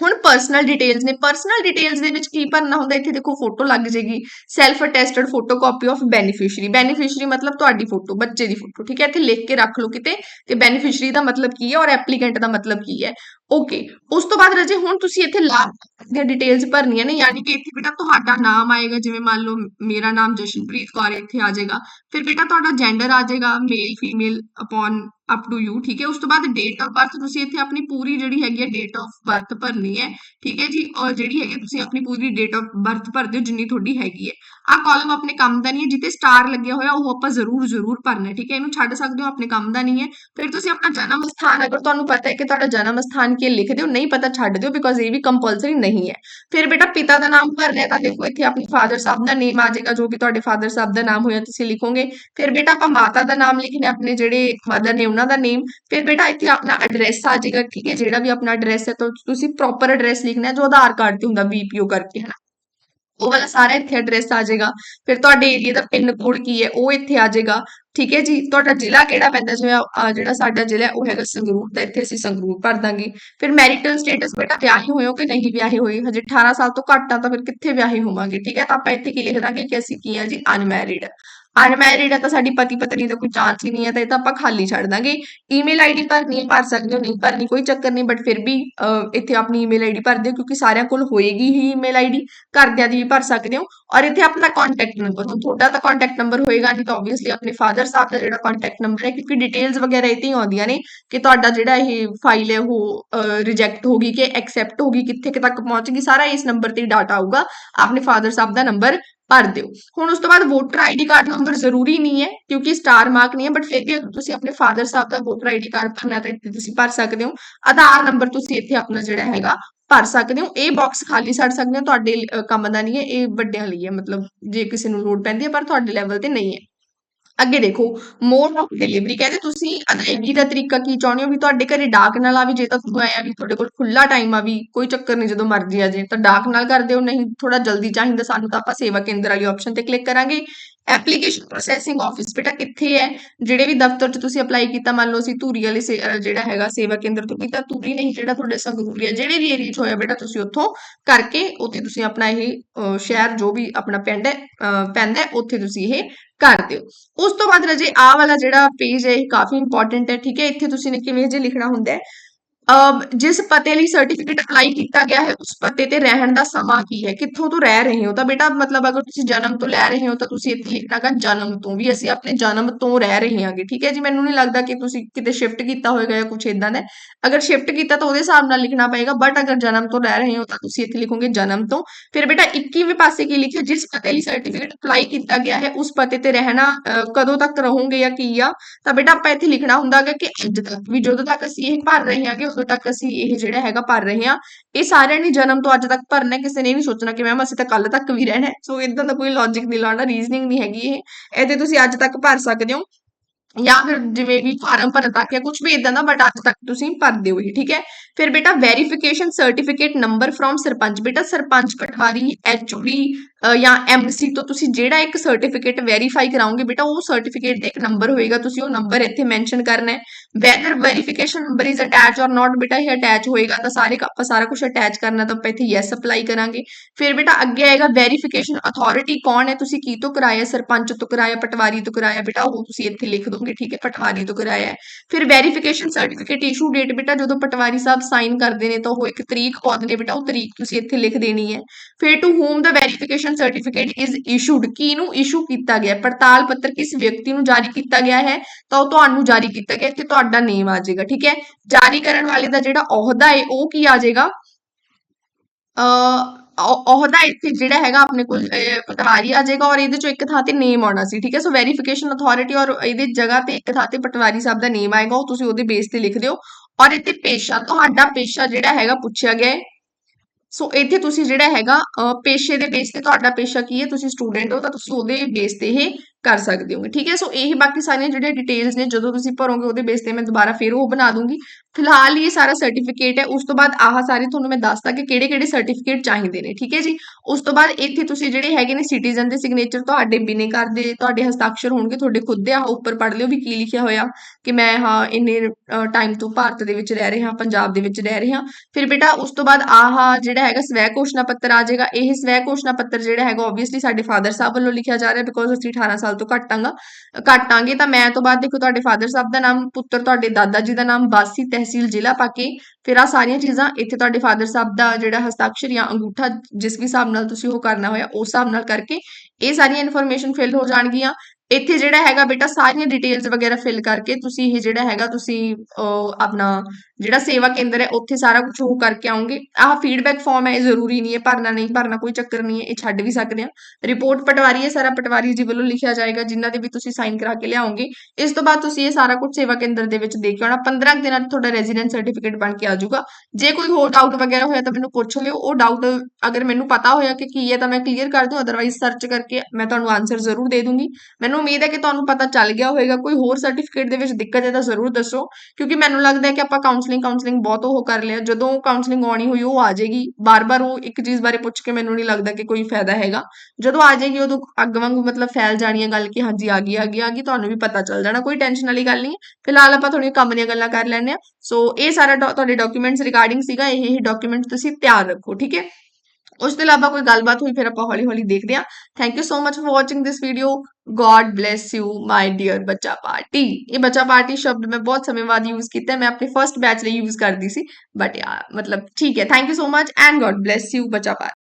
ਹੁਣ ਪਰਸਨਲ ਡਿਟੇਲਸ ਨੇ। ਪਰਸਨਲ ਡਿਟੇਲਸ ਦੇ ਵਿੱਚ ਕੀ ਭਰਨਾ ਹੁੰਦਾ? ਇੱਥੇ ਦੇਖੋ ਫੋਟੋ ਲੱਗ ਜੇਗੀ। Self attested photocopy of beneficiary beneficiary ਮਤਲਬ ਤੁਹਾਡੀ ਫੋਟੋ ਬੱਚੇ ਦੀ ਫੋਟੋ ਠੀਕ ਹੈ? ਇੱਥੇ ਲਿਖ ਕੇ ਰੱਖ ਲਓ ਕਿਤੇ। ਕਿ ਬੈਨੀਫੀਸ਼ੀਅਰੀ ਦਾ ਮਤਲਬ ਕੀ ਹੈ ਔਰ ਐਪਲੀਕੈਂਟ ਦਾ ਮਤਲਬ ਕੀ ਹੈ। ਓਕੇ ਉਸ ਤੋਂ ਬਾਅਦ ਰਜੇ ਹੁਣ ਤੁਸੀਂ ਇੱਥੇ ਲਾਭ ਦੀਆਂ ਡਿਟੇਲਸ ਭਰਨੀਆਂ ਨੇ। ਯਾਨੀ ਕਿ ਇੱਥੇ ਬੇਟਾ ਤੁਹਾਡਾ ਨਾਮ ਆਏਗਾ। ਜਿਵੇਂ ਮੰਨ ਲਓ ਮੇਰਾ ਨਾਮ ਜਸ਼ਨਪ੍ਰੀਤ ਕੌਰ ਇੱਥੇ ਆ ਜਾਏਗਾ ਫਿਰ ਬੇਟਾ ਤੁਹਾਡਾ ਜੈਂਡਰ ਆ ਜਾਏਗਾ ਮੇਲ ਫੀਮੇਲ ਅਪਨ ਅਪ ਟੂ ਯੂ ਠੀਕ ਹੈ ਉਸ ਤੋਂ ਬਾਅਦ ਡੇਟ ਆਫ ਬਰਥ ਤੁਸੀਂ ਇੱਥੇ ਆਪਣੀ ਪੂਰੀ ਜਿਹੜੀ ਹੈਗੀ ਹੈ ਡੇਟ ਆਫ ਬਰਥ ਭਰਨੀ ਹੈ ਠੀਕ ਹੈ ਜੀ ਔਰ ਜਿਹੜੀ ਹੈਗੀ ਤੁਸੀਂ ਆਪਣੀ ਪੂਰੀ ਡੇਟ ਆਫ ਬਰਥ ਭਰ ਦਿਓ ਜਿੰਨੀ ਤੁਹਾਡੀ ਹੈਗੀ ਹੈ ਆਹ ਕਾਲਮ ਆਪਣੇ ਕੰਮ ਦਾ ਨਹੀਂ ਹੈ ਜਿੱਤੇ ਸਟਾਰ ਲੱਗਿਆ ਹੋਇਆ ਉਹ ਆਪਾਂ ਜ਼ਰੂਰ ਜ਼ਰੂਰ ਭਰਨਾ ਹੈ ਠੀਕ ਹੈ ਇਹਨੂੰ ਛੱਡ ਸਕਦੇ ਹੋ ਆਪਣੇ ਕੰਮ ਦਾ ਨਹੀਂ ਹੈ ਫਿਰ ਤੁਸੀਂ ਆਪਣਾ ਜਨਮ ਸਥਾਨ ਅਗਰ ਤੁਹਾਨੂੰ ਪਤਾ ਹੈ ਕਿ ਤੁਹਾਡਾ ਜਨਮ ਸਥਾਨ ਕੀ ਹੈ, ਲਿਖ ਦਿਓ ਨਹੀਂ ਪਤਾ ਛੱਡ ਦਿਓ ਬਿਕੋਜ਼ ਇਹ ਵੀ ਕੰਪਲਸਰੀ ਨਹੀਂ ਹੈ ਫਿਰ ਬੇਟਾ ਪਿਤਾ ਦਾ ਨਾਮ ਭਰਨਾ ਹੈ ਤਾਂ ਦੇਖੋ ਇੱਥੇ ਆਪਣੇ ਫਾਦਰ ਸਾਹਿਬ ਦਾ ਨੇਮ ਆ ਜਾਏਗਾ ਜੋ ਵੀ ਤੁਹਾਡੇ ਫਾਦਰ ਸਾਹਿਬ ਦਾ ਨਾਮ ਹੋਇਆ ਤੁਸੀਂ ਲਿਖੋਗੇ ਫਿਰ ਬੇਟਾ ਆਪਾਂ ਮਾਤਾ ਦਾ ਨਾਮ ਲਿਖਣਾ ਹੈ, ਆਪਣੇ ਜਿਹੜੇ ਮਦਰ ਨੇ ਉਹਨਾਂ ਦਾ ਨੇਮ ਫਿਰ ਬੇਟਾ ਇੱਥੇ ਆਪਣਾ ਐਡਰੈਸ ਆ ਜਾਏਗਾ ਠੀਕ ਹੈ? ਜਿਹੜਾ ਵੀ ਆਪਣਾ ਐਡਰੈਸ ਹੈ, ਤਾਂ ਤੁਸੀਂ ਪ੍ਰੋਪਰ ਐਡਰੈਸ ਲਿਖਣਾ ਜੋ ਆਧਾਰ ਕਾਰਡ ਤੇ ਹੁੰਦਾ ਬੀਪੀਓ ਕਰਕੇ ਹੈ ਉਹ ਵਾਲਾ ਸਾਰਾ ਇੱਥੇ ਐਡਰੈਸ ਆ ਜਾਏਗਾ ਫਿਰ ਤੁਹਾਡੇ ਏਰੀਆ ਦਾ ਪਿੰਨ ਕੋਡ ਕੀ ਹੈ, ਉਹ ਇੱਥੇ ਆ ਜਾਏਗਾ ਠੀਕ ਹੈ ਜੀ? ਤੁਹਾਡਾ ਜ਼ਿਲ੍ਹਾ ਕਿਹੜਾ ਪੈਂਦਾ? ਜਿਵੇਂ ਜਿਹੜਾ ਸਾਡਾ ਜ਼ਿਲ੍ਹਾ ਉਹ ਹੈਗਾ ਸੰਗਰੂਰ ਤਾਂ ਇੱਥੇ ਅਸੀਂ ਸੰਗਰੂਰ ਭਰ ਦਾਂਗੇ। ਫਿਰ ਮੈਰਿਟਲ ਸਟੇਟਸ ਬੇਟਾ ਵਿਆਹੇ ਹੋਏ ਹੋ ਕਿ ਨਹੀਂ ਵਿਆਹੇ ਹੋਏ? ਹਜੇ 18 ਸਾਲ ਤੋਂ ਘੱਟ ਆ, ਤਾਂ ਫਿਰ ਕਿੱਥੇ ਵਿਆਹੇ ਹੋਵਾਂਗੇ? ਠੀਕ ਹੈ? ਤਾਂ ਆਪਾਂ ਇੱਥੇ ਕੀ ਲਿਖ ਦਾਂਗੇ ਕਿ ਅਸੀਂ ਕੀ ਆ ਜੀ? ਅਨਮੈਰਿਡ ਅਨਮੈਰਿਡ ਹੈ ਤਾਂ ਸਾਡੀ ਪਤੀ ਪਤਨੀ ਦਾ ਕੋਈ ਚਾਂਸ ਹੀ ਨਹੀਂ ਹੈ, ਤਾਂ ਇਹ ਤਾਂ ਆਪਾਂ ਖਾਲੀ ਛੱਡ ਦਾਂਗੇ। ਈਮੇਲ ਆਈਡੀ ਭਰਨੀ ਭਰ ਸਕਦੇ ਹੋ, ਨਹੀਂ ਭਰਨੀ ਕੋਈ ਚੱਕਰ ਨਹੀਂ ਬਟ ਫਿਰ ਵੀ ਇੱਥੇ ਆਪਣੀ ਈਮੇਲ ਆਈਡੀ ਭਰ ਦਿਓ, ਕਿਉਂਕਿ ਸਾਰਿਆਂ ਕੋਲ ਹੋਏਗੀ ਹੀ ਈਮੇਲ ਆਈਡੀ ਘਰਦਿਆਂ ਦੀ ਵੀ ਭਰ ਸਕਦੇ ਹੋ। ਔਰ ਇੱਥੇ ਆਪਣਾ ਕੰਟੈਕਟ ਨੰਬਰ ਤੁਹਾਡਾ ਤਾਂ ਕੰਟੈਕਟ ਨੰਬਰ ਹੋਏਗਾ ਨਹੀਂ ਤਾਂ ਆਬਵੀਅਸਲੀ ਆਪਣੇ ਫਾਦਰ ਸਾਹਿਬ ਦਾ ਜਿਹੜਾ ਕੰਟੈਕਟ ਨੰਬਰ ਹੈ, ਕਿਉਂਕਿ ਡਿਟੇਲਸ ਵਗੈਰਾ ਇੱਥੇ ਹੀ ਆਉਂਦੀਆਂ ਨੇ ਕਿ ਤੁਹਾਡਾ ਜਿਹੜਾ ਇਹ ਫਾਈਲ ਹੈ, ਉਹ ਰਿਜੈਕਟ ਹੋਗੀ ਕਿ ਐਕਸੈਪਟ ਹੋਗੀ ਕਿੱਥੇ ਤੱਕ ਪਹੁੰਚ ਗਈ, ਸਾਰਾ ਇਸ ਨੰਬਰ ਤੇ ਡਾਟਾ ਆਊਗਾ। ਆਪਣੇ ਫਾਦਰ ਸਾਹਿਬ ਦਾ ਨੰਬਰ ਭਰ ਦਿਓ। ਹੁਣ ਉਸ ਤੋਂ ਬਾਅਦ ਵੋਟਰ ਆਈਡੀ ਕਾਰਡ ਨੰਬਰ ਜ਼ਰੂਰੀ ਨਹੀਂ ਹੈ, ਕਿਉਂਕਿ ਸਟਾਰ ਮਾਰਕ ਨਹੀਂ ਹੈ ਬਟ ਫਿਰ ਵੀ ਤੁਸੀਂ ਆਪਣੇ ਫਾਦਰ ਸਾਹਿਬ ਦਾ ਵੋਟਰ ਆਈਡੀ ਕਾਰਡ ਭਰਨਾ ਤਾਂ ਇੱਥੇ ਤੁਸੀਂ ਭਰ ਸਕਦੇ ਹੋ। ਆਧਾਰ ਨੰਬਰ ਤੁਸੀਂ ਇੱਥੇ ਆਪਣਾ ਜਿਹੜਾ ਹੈਗਾ ਭਰ ਸਕਦੇ ਹੋ। ਇਹ ਬਾਕਸ ਖਾਲੀ ਛੱਡ ਸਕਦੇ ਹੋ, ਤੁਹਾਡੇ ਕੰਮ ਦਾ ਨਹੀਂ ਹੈ, ਇਹ ਵੱਡਿਆਂ ਲਈ ਹੈ। ਮਤਲਬ ਜੇ ਕਿਸੇ ਨੂੰ ਲੋੜ ਪੈਂਦੀ ਹੈ, ਪਰ ਤੁਹਾਡੇ ਲੈਵਲ ਤੇ ਨਹੀਂ ਹੈ। ਅੱਗੇ ਦੇਖੋ ਮੋਡ ਆਫ ਡਿਲੀਵਰੀ ਕਹਿੰਦੇ ਤੁਸੀਂ ਅਦਾਇਗੀ ਦਾ ਤਰੀਕਾ ਕੀ ਚਾਹੁੰਦੇ ਹੋ ਵੀ ਤੁਹਾਡੇ ਘਰੇ ਡਾਕ ਨਾਲ ਆਵੇ ਜੇ ਤਾਂ ਤੁਹਾਨੂੰ ਆਇਆ ਵੀ ਤੁਹਾਡੇ ਕੋਲ ਖੁੱਲਾ ਟਾਈਮ ਆ ਵੀ ਕੋਈ ਚੱਕਰ ਨਹੀਂ ਜਦੋਂ ਮਰਜ਼ੀ ਆ ਜੇ ਤਾਂ ਡਾਕ ਨਾਲ ਕਰ ਦਿਓ ਨਹੀਂ ਥੋੜਾ ਜਲਦੀ ਚਾਹੀਦਾ ਸਾਨੂੰ ਤਾਂ ਆਪਾਂ ਸੇਵਾ ਕੇਂਦਰ ਵਾਲੀ ਆਪਸ਼ਨ ਤੇ ਕਲਿੱਕ ਕਰਾਂਗੇ। ਐਪਲੀਕੇਸ਼ਨ ਪ੍ਰੋਸੈਸਿੰਗ ਆਫਿਸ ਬੇਟਾ ਕਿੱਥੇ ਹੈ? ਜਿਹੜੇ ਵੀ ਦਫ਼ਤਰ 'ਚ ਤੁਸੀਂ ਅਪਲਾਈ ਕੀਤਾ ਮੰਨ ਲਓ ਅਸੀਂ ਧੂਰੀ ਵਾਲੇ ਸੇ- ਅਹ ਜਿਹੜਾ ਹੈਗਾ ਸੇਵਾ ਕੇਂਦਰ ਤੋਂ ਕੀਤਾ ਧੂਰੀ ਨਹੀਂ ਜਿਹੜਾ ਤੁਹਾਡੇ ਸੰਗਰੂਰ ਹੈ ਜਿਹੜੇ ਵੀ ਏਰੀਆ 'ਚ ਹੋਇਆ ਬੇਟਾ ਤੁਸੀਂ ਉੱਥੋਂ ਕਰਕੇ ਉੱਥੇ ਤੁਸੀਂ ਆਪਣਾ ਇਹ ਅਹ, ਸ਼ਹਿਰ ਜੋ ਵੀ ਆਪਣਾ ਪਿੰਡ ਹੈ ਅਹ, ਪੈਂਦਾ ਹੈ, ਉੱਥੇ ਤੁਸੀਂ ਇਹ ਕਰ ਦਿਓ। ਉਸ ਤੋਂ ਬਾਅਦ ਰਾਜੇ ਆਹ ਵਾਲਾ ਜਿਹੜਾ ਪੇਜ ਹੈ, ਇਹ ਕਾਫੀ ਇੰਪੋਰਟੈਂਟ ਹੈ, ਠੀਕ ਹੈ? ਇੱਥੇ ਤੁਸੀਂ ਨੇ ਕਿਵੇਂ ਜੇ ਲਿਖਣਾ ਹੁੰਦਾ ਹੈ ਜਿਸ ਪਤੇ ਲਈ ਸਰਟੀਫਿਕੇਟ ਅਪਲਾਈ ਕੀਤਾ ਗਿਆ ਹੈ ਉਸ ਪਤੇ ਤੇ ਰਹਿਣ ਦਾ ਸਮਾਂ ਕੀ ਹੈ? ਕਿੱਥੋਂ ਤੋਂ ਰਹਿ ਰਹੇ ਹੋ? ਤਾਂ ਬੇਟਾ ਮਤਲਬ ਅਗਰ ਤੁਸੀਂ ਜਨਮ ਤੋਂ ਲੈ ਰਹੇ ਹੋ ਤਾਂ ਤੁਸੀਂ ਇੱਥੇ ਲਿਖਣਾਗਾ ਜਨਮ ਤੋਂ ਵੀ ਅਸੀਂ ਆਪਣੇ ਜਨਮ ਤੋਂ ਰਹਿ ਰਹੇ ਹਾਂਗੇ ਠੀਕ ਹੈ ਜੀ? ਮੈਨੂੰ ਨਹੀਂ ਲੱਗਦਾ ਕਿ ਤੁਸੀਂ ਕਿਤੇ ਸ਼ਿਫਟ ਕੀਤਾ ਹੋਵੇਗਾ ਜਾਂ ਕੁਝ ਇਦਾਂ ਦਾ ਅਗਰ ਸ਼ਿਫਟ ਕੀਤਾ ਤਾਂ ਉਹਦੇ ਹਿਸਾਬ ਨਾਲ ਲਿਖਣਾ ਪਏਗਾ ਬਟ ਅਗਰ ਜਨਮ ਤੋਂ ਰਹਿ ਰਹੇ ਹੋ ਤਾਂ ਤੁਸੀਂ ਇੱਥੇ ਲਿਖੋਗੇ ਜਨਮ ਤੋਂ। ਫਿਰ ਬੇਟਾ 21ਵੇਂ ਪਾਸੇ ਕੀ ਲਿਖਿਆ? ਜਿਸ ਪਤੇ ਲਈ ਸਰਟੀਫਿਕੇਟ ਅਪਲਾਈ ਕੀਤਾ ਗਿਆ ਹੈ ਉਸ ਪਤੇ ਤੇ ਰਹਿਣਾ ਅਹ, ਕਦੋਂ ਤੱਕ ਰਹੋਗੇ ਜਾਂ ਕੀ ਆ? ਤਾਂ ਬੇਟਾ ਆਪਾਂ ਇੱਥੇ ਲਿਖਣਾ ਹੁੰਦਾਗਾ ਕਿ ਅੱਜ ਤੱਕ ਵੀ ਜਦੋਂ ਤੱਕ ਅਸੀਂ ਇਹ ਭਰ ਰਹੇ ਹਾਂਗੇ ਉਦੋਂ ਤੱਕ ਅਸੀਂ ਇਹ ਜਿਹੜਾ ਹੈਗਾ ਭਰ ਰਹੇ ਹਾਂ। ਇਹ ਸਾਰਿਆਂ ਨੇ ਜਨਮ ਤੋਂ ਅੱਜ ਤੱਕ ਭਰਨਾ ਕਿਸੇ ਨੇ ਨਹੀਂ ਸੋਚਣਾ ਕਿ ਮੈਮ ਅਸੀਂ ਤਾਂ ਕੱਲ ਤੱਕ ਵੀ ਰਹਿਣਾ ਸੋ ਇਦਾਂ ਦਾ ਕੋਈ ਲੌਜੀਕ ਨਹੀਂ ਲਾਉਣਾ ਰੀਜ਼ਨਿੰਗ ਨਹੀਂ ਹੈਗੀ ਇਹ। ਇਹਦੇ ਤੁਸੀਂ ਅੱਜ ਤੱਕ ਭਰ ਸਕਦੇ ਹੋ। ਜਾਂ ਫਿਰ ਜਿਵੇਂ ਵੀ ਫਾਰਮ ਭਰਨ ਤੱਕ ਜਾਂ ਕੁਝ ਵੀ ਇਦਾਂ ਦਾ ਬਟ ਅੱਜ ਤੱਕ ਤੁਸੀਂ ਭਰਦੇ ਹੋ ਇਹ, ਠੀਕ ਹੈ? ਫਿਰ ਬੇਟਾ verification certificate number from sarpanch. ਬੇਟਾ ਸਰਪੰਚ ਪਟਵਾਰੀ ਐਚਓਡੀ ਜਾਂ ਐਮਸੀ ਤੋਂ ਤੁਸੀਂ ਜਿਹੜਾ ਇੱਕ ਸਰਟੀਫਿਕੇਟ ਵੈਰੀਫਾਈ ਕਰਾਓਗੇ ਬੇਟਾ ਉਹ ਸਰਟੀਫਿਕੇਟ ਦਾ ਇੱਕ ਨੰਬਰ ਹੋਏਗਾ ਤੁਸੀਂ ਉਹ ਨੰਬਰ ਇੱਥੇ ਮੈਂਸ਼ਨ ਕਰਨਾ ਹੈ whether verification number is attach or not ਬੇਟਾ ਇਹ ਅਟੈਚ ਹੋਏਗਾ ਤਾਂ ਸਾਰੇ ਕ- ਆਪਾਂ ਸਾਰਾ ਕੁਝ ਅਟੈਚ ਕਰਨਾ ਤਾਂ ਆਪਾਂ ਇੱਥੇ ਯੈਸ ਅਪਲਾਈ ਕਰਾਂਗੇ ਫਿਰ ਬੇਟਾ ਅੱਗੇ ਆਏਗਾ ਵੈਰੀਫਿਕੇਸ਼ਨ ਅਥਾਰਟੀ ਕੌਣ ਹੈ ਤੁਸੀਂ ਕੀ ਤੋਂ ਕਰਾਇਆ ਸਰਪੰਚ ਤੋਂ ਕਰਾਇਆ ਪਟਵਾਰੀ ਤੋਂ ਕਰਾਇਆ ਬੇਟਾ ਉਹ ਤੁਸੀਂ ਇੱਥੇ ਲਿਖ ਦੋਗੇ ਠੀਕ ਹੈ ਪਟਵਾਰੀ ਤੋਂ ਕਰਾਇਆ ਹੈ ਫਿਰ ਵੈਰੀਫਿਕੇਸ਼ਨ ਸਰਟੀਫਿਕੇਟ ਇਸ਼ੂ ਡੇਟ ਬੇਟਾ ਜਦੋਂ ਪਟਵਾਰੀ ਸਾਹਿਬ ਸਾਈਨ ਕਰਦੇ ਨੇ ਤਾਂ ਉਹ ਇੱਕ ਤਰੀਕ ਪਾਉਂਦੇ ਨੇ ਬੇਟਾ ਉਹ ਤਰੀਕ ਤੁਸੀਂ ਇੱਥੇ ਲਿਖ ਦੇਣੀ ਹੈ ਫਿਰ ਟੂ ਹੋਮ ਦਾ ਵੈਰੀਫਿਕੇਸ਼ਨ ਸਰਟੀਫਿਕੇਟ ਇਜ਼ ਇਸ਼ੂਡ ਕੀ ਨੂੰ ਇਸ਼ੂ ਕੀਤਾ ਗਿਆ ਪੜਤਾਲ ਪੱਤਰ ਕਿਸ ਵਿਅਕਤੀ ਨੂੰ ਜਾਰੀ ਕੀਤਾ ਗਿਆ ਹੈ? ਤਾਂ ਉਹ ਤੁਹਾਨੂੰ ਜਾਰੀ ਕੀਤਾ ਗਿਆ, ਇੱਥੇ ਤੁਹਾਡਾ ਨੇਮ ਆ ਜਾਏਗਾ, ਠੀਕ ਹੈ? ਜਾਰੀ ਕਰਨ ਵਾਲੇ ਦਾ ਜਿਹੜਾ ਅਹੁਦਾ ਹੈ, ਉਹ ਕੀ ਆ ਜਾਏਗਾ? ਅਹ ਅਹੁਦਾ ਇੱਥੇ ਜਿਹੜਾ ਹੈਗਾ ਆਪਣੇ ਕੋਲ ਪਟਵਾਰੀ ਆ ਜਾਏਗਾ ਔਰ ਇਹਦੇ ਚੋਂ ਇੱਕ ਥਾਂ ਤੇ ਨੇਮ ਆਉਣਾ ਸੀ, ਠੀਕ ਹੈ? ਸੋ ਵੈਰੀਫਿਕੇਸ਼ਨ ਅਥਾਰਟੀ ਔਰ ਇਹਦੇ ਜਗ੍ਹਾ ਤੇ ਇੱਕ ਥਾਂ ਤੇ ਪਟਵਾਰੀ ਸਾਹਿਬ ਦਾ ਨੇਮ ਆਏਗਾ, ਉਹ ਤੁਸੀਂ ਉਹਦੇ ਬੇਸ ਤੇ ਲਿਖ ਦਿਓ। ਔਰ ਇੱਥੇ ਪੇਸ਼ਾ, ਤੁਹਾਡਾ ਪੇਸ਼ਾ ਜਿਹੜਾ ਹੈਗਾ ਪੁੱਛਿਆ ਗਿਆ ਸੋ ਇੱਥੇ ਤੁਸੀਂ ਜਿਹੜਾ ਹੈਗਾ ਪੇਸ਼ੇ ਦੇ ਬੇਸ ਤੇ ਤੁਹਾਡਾ ਪੇਸ਼ਾ ਕੀ ਹੈ? ਤੁਸੀਂ ਸਟੂਡੈਂਟ ਹੋ ਤਾਂ ਤੁਸੀਂ ਉਹਦੇ ਬੇਸ ਤੇ ਇਹ ਕਰ ਸਕਦੇ ਹੋਗੇ, ਠੀਕ ਹੈ? ਸੋ ਇਹ ਬਾਕੀ ਸਾਰੀਆਂ ਜਿਹੜੀਆਂ ਡਿਟੇਲਸ ਨੇ, ਜਦੋਂ ਤੁਸੀਂ ਭਰੋਗੇ ਉਹਦੇ ਬੇਸ ਤੇ ਮੈਂ ਦੁਬਾਰਾ ਫਿਰ ਉਹ ਬਣਾ ਦੂੰਗੀ। ਫਿਲਹਾਲ ਇਹ ਸਾਰਾ ਸਰਟੀਫਿਕੇਟ ਹੈ, ਉਸ ਤੋਂ ਬਾਅਦ ਆਹ ਸਾਰੇ ਤੁਹਾਨੂੰ ਮੈਂ ਦੱਸਦਾ ਕਿ ਕਿਹੜੇ ਕਿਹੜੇ ਸਰਟੀਫਿਕੇਟ ਚਾਹੀਦੇ ਨੇ, ਠੀਕ ਹੈ ਜੀ? ਉਸ ਤੋਂ ਬਾਅਦ ਇੱਥੇ ਤੁਸੀਂ ਜਿਹੜੇ ਹੈਗੇ ਨੇ ਸਿਟੀਜ਼ਨ ਦੇ ਸਿਗਨੇਚਰ ਤੁਹਾਡੇ ਬਿਨੇਕਾਰ ਦੇ, ਤੁਹਾਡੇ ਹਸਤਾਖਰ ਹੋਣਗੇ, ਤੁਹਾਡੇ ਖੁਦ ਦੇ ਆਹ ਉੱਪਰ ਪੜ੍ਹ ਲਿਓ ਵੀ ਕੀ ਲਿਖਿਆ ਹੋਇਆ, ਕਿ ਮੈਂ ਹਾਂ ਇੰਨੇ ਟਾਈਮ ਤੋਂ ਭਾਰਤ ਦੇ ਵਿੱਚ ਰਹਿ ਰਿਹਾ, ਪੰਜਾਬ ਦੇ ਵਿੱਚ ਰਹਿ ਰਿਹਾ। ਫਿਰ ਬੇਟਾ ਉਸ ਤੋਂ ਬਾਅਦ ਆਹ ਜਿਹੜਾ ਹੈਗਾ ਸਵੈ ਘੋਸ਼ਣਾ ਪੱਤਰ ਆ ਜਾਏਗਾ। ਇਹ ਸਵੈ ਘੋਸ਼ਣਾ ਪੱਤਰ ਜਿਹੜਾ ਹੈਗਾ ਆਬਵੀਅਸਲੀ ਸਾਡੇ ਫਾਦਰ ਸਾਹਿਬ ਵੱਲੋਂ ਲਿਖਿਆ ਜਾ ਰਿਹਾ ਬਿਕੋਜ਼ ਅਸੀਂ 18 ਸਾਲ ਤੋਂ ਘੱਟਾਂਗਾ। ਘੱਟਾਂਗੇ ਤਾਂ ਮੈਂ ਤੋਂ ਬਾਅਦ ਦੇਖੋ ਤੁਹਾਡੇ ਫਾਦਰ ਸਾਹਿਬ ਦਾ ਨਾਮ, ਪੁੱਤਰ ਤੁਹਾਡੇ ਦਾਦਾ ਜੀ ਦਾ ਨਾਮ ਬਾਸੀ ਤਹਿਸੀਲ ਜ਼ਿਲ੍ਹਾ ਪਾਕੇ ਫਿਰ ਆ ਸਾਰੀਆਂ ਚੀਜ਼ਾਂ ਇੱਥੇ ਤੁਹਾਡੇ ਫਾਦਰ ਸਾਹਿਬ ਦਾ ਜਿਹੜਾ ਹਸਤਾਖਰ ਜਾਂ ਅੰਗੂਠਾ ਜਿਸ ਵੀ ਹਿਸਾਬ ਨਾਲ ਤੁਸੀਂ ਉਹ ਕਰਨਾ ਹੋਇਆ, ਉਸ ਹਿਸਾਬ ਨਾਲ ਕਰਕੇ ਇਹ ਸਾਰੀਆਂ ਇਨਫੋਰਮੇਸ਼ਨ ਫਿਲ ਹੋ ਜਾਣਗੀਆਂ। ਇੱਥੇ ਜਿਹੜਾ ਹੈਗਾ ਬੇਟਾ, ਸਾਰੀਆਂ ਡਿਟੇਲਸ ਵਗੈਰਾ ਫਿਲ ਕਰਕੇ ਤੁਸੀਂ ਇਹ ਜਿਹੜਾ ਹੈਗਾ ਤੁਸੀਂ ਆਪਣਾ ਜਿਹੜਾ ਸੇਵਾ ਕੇਂਦਰ ਹੈ, ਉੱਥੇ ਸਾਰਾ ਕੁਝ ਉਹ ਕਰਕੇ ਆਉਂਗੇ ਆਹ ਫੀਡਬੈਕ ਫਾਰਮ ਹੈ, ਇਹ ਜ਼ਰੂਰੀ ਨਹੀਂ ਹੈ, ਭਰਨਾ ਨਹੀਂ, ਭਰਨਾ ਕੋਈ ਚੱਕਰ ਨਹੀਂ ਹੈ, ਇਹ ਛੱਡ ਵੀ ਸਕਦੇ ਆ ਰਿਪੋਰਟ ਪਟਵਾਰੀ ਹੈ, ਸਾਰਾ ਪਟਵਾਰੀ ਜੀ ਵੱਲੋਂ ਲਿਖਿਆ ਜਾਏਗਾ, ਜਿਨ੍ਹਾਂ ਦੇ ਵੀ ਤੁਸੀਂ ਸਾਈਨ ਕਰਾ ਕੇ ਲਿਆਓਗੇ। ਇਸ ਤੋਂ ਬਾਅਦ ਤੁਸੀਂ ਇਹ ਸਾਰਾ ਕੁਝ ਸੇਵਾ ਕੇਂਦਰ ਦੇ ਵਿੱਚ ਦੇ ਕੇ ਆਉਣਾ। 15 ਕੁ ਦਿਨਾਂ 'ਚ ਤੁਹਾਡਾ ਰੈਜੀਡੈਂਸ ਸਰਟੀਫਿਕੇਟ ਬਣ ਕੇ ਆ ਜਾਊਗਾ। ਜੇ ਕੋਈ ਹੋਰ ਡਾਊਟ ਵਗੈਰਾ ਹੋਇਆ ਤਾਂ ਮੈਨੂੰ ਪੁੱਛ ਲਿਓ। ਉਹ ਡਾਊਟ ਅਗਰ ਮੈਨੂੰ ਪਤਾ ਹੋਇਆ ਕਿ ਕੀ ਹੈ ਤਾਂ ਮੈਂ ਕਲੀਅਰ ਕਰ ਦੂੰ। ਅਦਰਵਾਈਜ਼ ਸਰਚ ਕਰਕੇ ਮੈਂ ਤੁਹਾਨੂੰ ਆਨਸਰ ਜ਼ਰੂਰ ਦੇ ਦੂੰਗੀ। ਮੈਨੂੰ ਉਮੀਦ ਹੈ ਕਿ ਤੁਹਾਨੂੰ ਪਤਾ ਚੱਲ ਗਿਆ ਹੋਵੇਗਾ। ਕੋਈ ਹੋਰ ਸਰਟੀਫਿਕੇਟ ਦੇ ਵਿੱਚ ਦਿੱਕਤ ਹੈ ਤਾਂ ਜ਼ਰੂਰ ਦੱਸੋ। ਕਿਉਂਕਿ ਮੈਨੂੰ ਲੱਗਦਾ ਹੈ ਕਿ ਆਪਾਂ ਕਾਉਂਸਲਿੰਗ ਕਾਉਂਸਲਿੰਗ ਬਹੁਤ ਉਹ ਕਰ ਲਿਆ। ਜਦੋਂ ਕਾਉਂਸਲਿੰਗ ਆਉਣੀ ਹੋਈ, ਉਹ ਆ ਜਾਏਗੀ। ਬਾਰ-ਬਾਰ ਉਹ ਇੱਕ ਚੀਜ਼ ਬਾਰੇ ਪੁੱਛ ਕੇ ਮੈਨੂੰ ਨਹੀਂ ਲੱਗਦਾ ਕਿ ਕੋਈ ਫਾਇਦਾ ਹੈਗਾ। ਜਦੋਂ ਆ ਜਾਏਗੀ, ਉਦੋਂ ਅੱਗ ਵਾਂਗੂ ਮਤਲਬ ਫੈਲ ਜਾਣੀ ਹੈ ਗੱਲ ਕਿ ਹਾਂਜੀ, ਆ ਗਈ ਆ ਗਈ ਆ ਗਈ, ਤੁਹਾਨੂੰ ਵੀ ਪਤਾ ਚੱਲ ਜਾਣਾ। ਕੋਈ ਟੈਨਸ਼ਨ ਵਾਲੀ ਗੱਲ ਨਹੀਂ ਫਿਲਹਾਲ ਆਪਾਂ ਥੋੜੀਆਂ ਕੰਮ ਦੀਆਂ ਗੱਲਾਂ ਕਰ ਲੈਂਦੇ ਆ ਸੋ ਇਹ ਸਾਰਾ ਤੁਹਾਡੇ डॉक्यूमेंट्स रिगार्डिंग डॉक्यूमेंट तुम तैयार रखो, ठीक है? उस अलावा कोई गलबात हुई, फिर आप हौली हौली देखते हैं thank you so much for watching this video God bless you my dear bachcha party. ये बच्चा पार्टी शब्द मैं बहुत समय बाद यूज़ किया, मैं अपने फ़र्स्ट बैच ले यूज़ कर दी सी बट यार मतलब ठीक है। Thank you so much and God bless you bachcha party.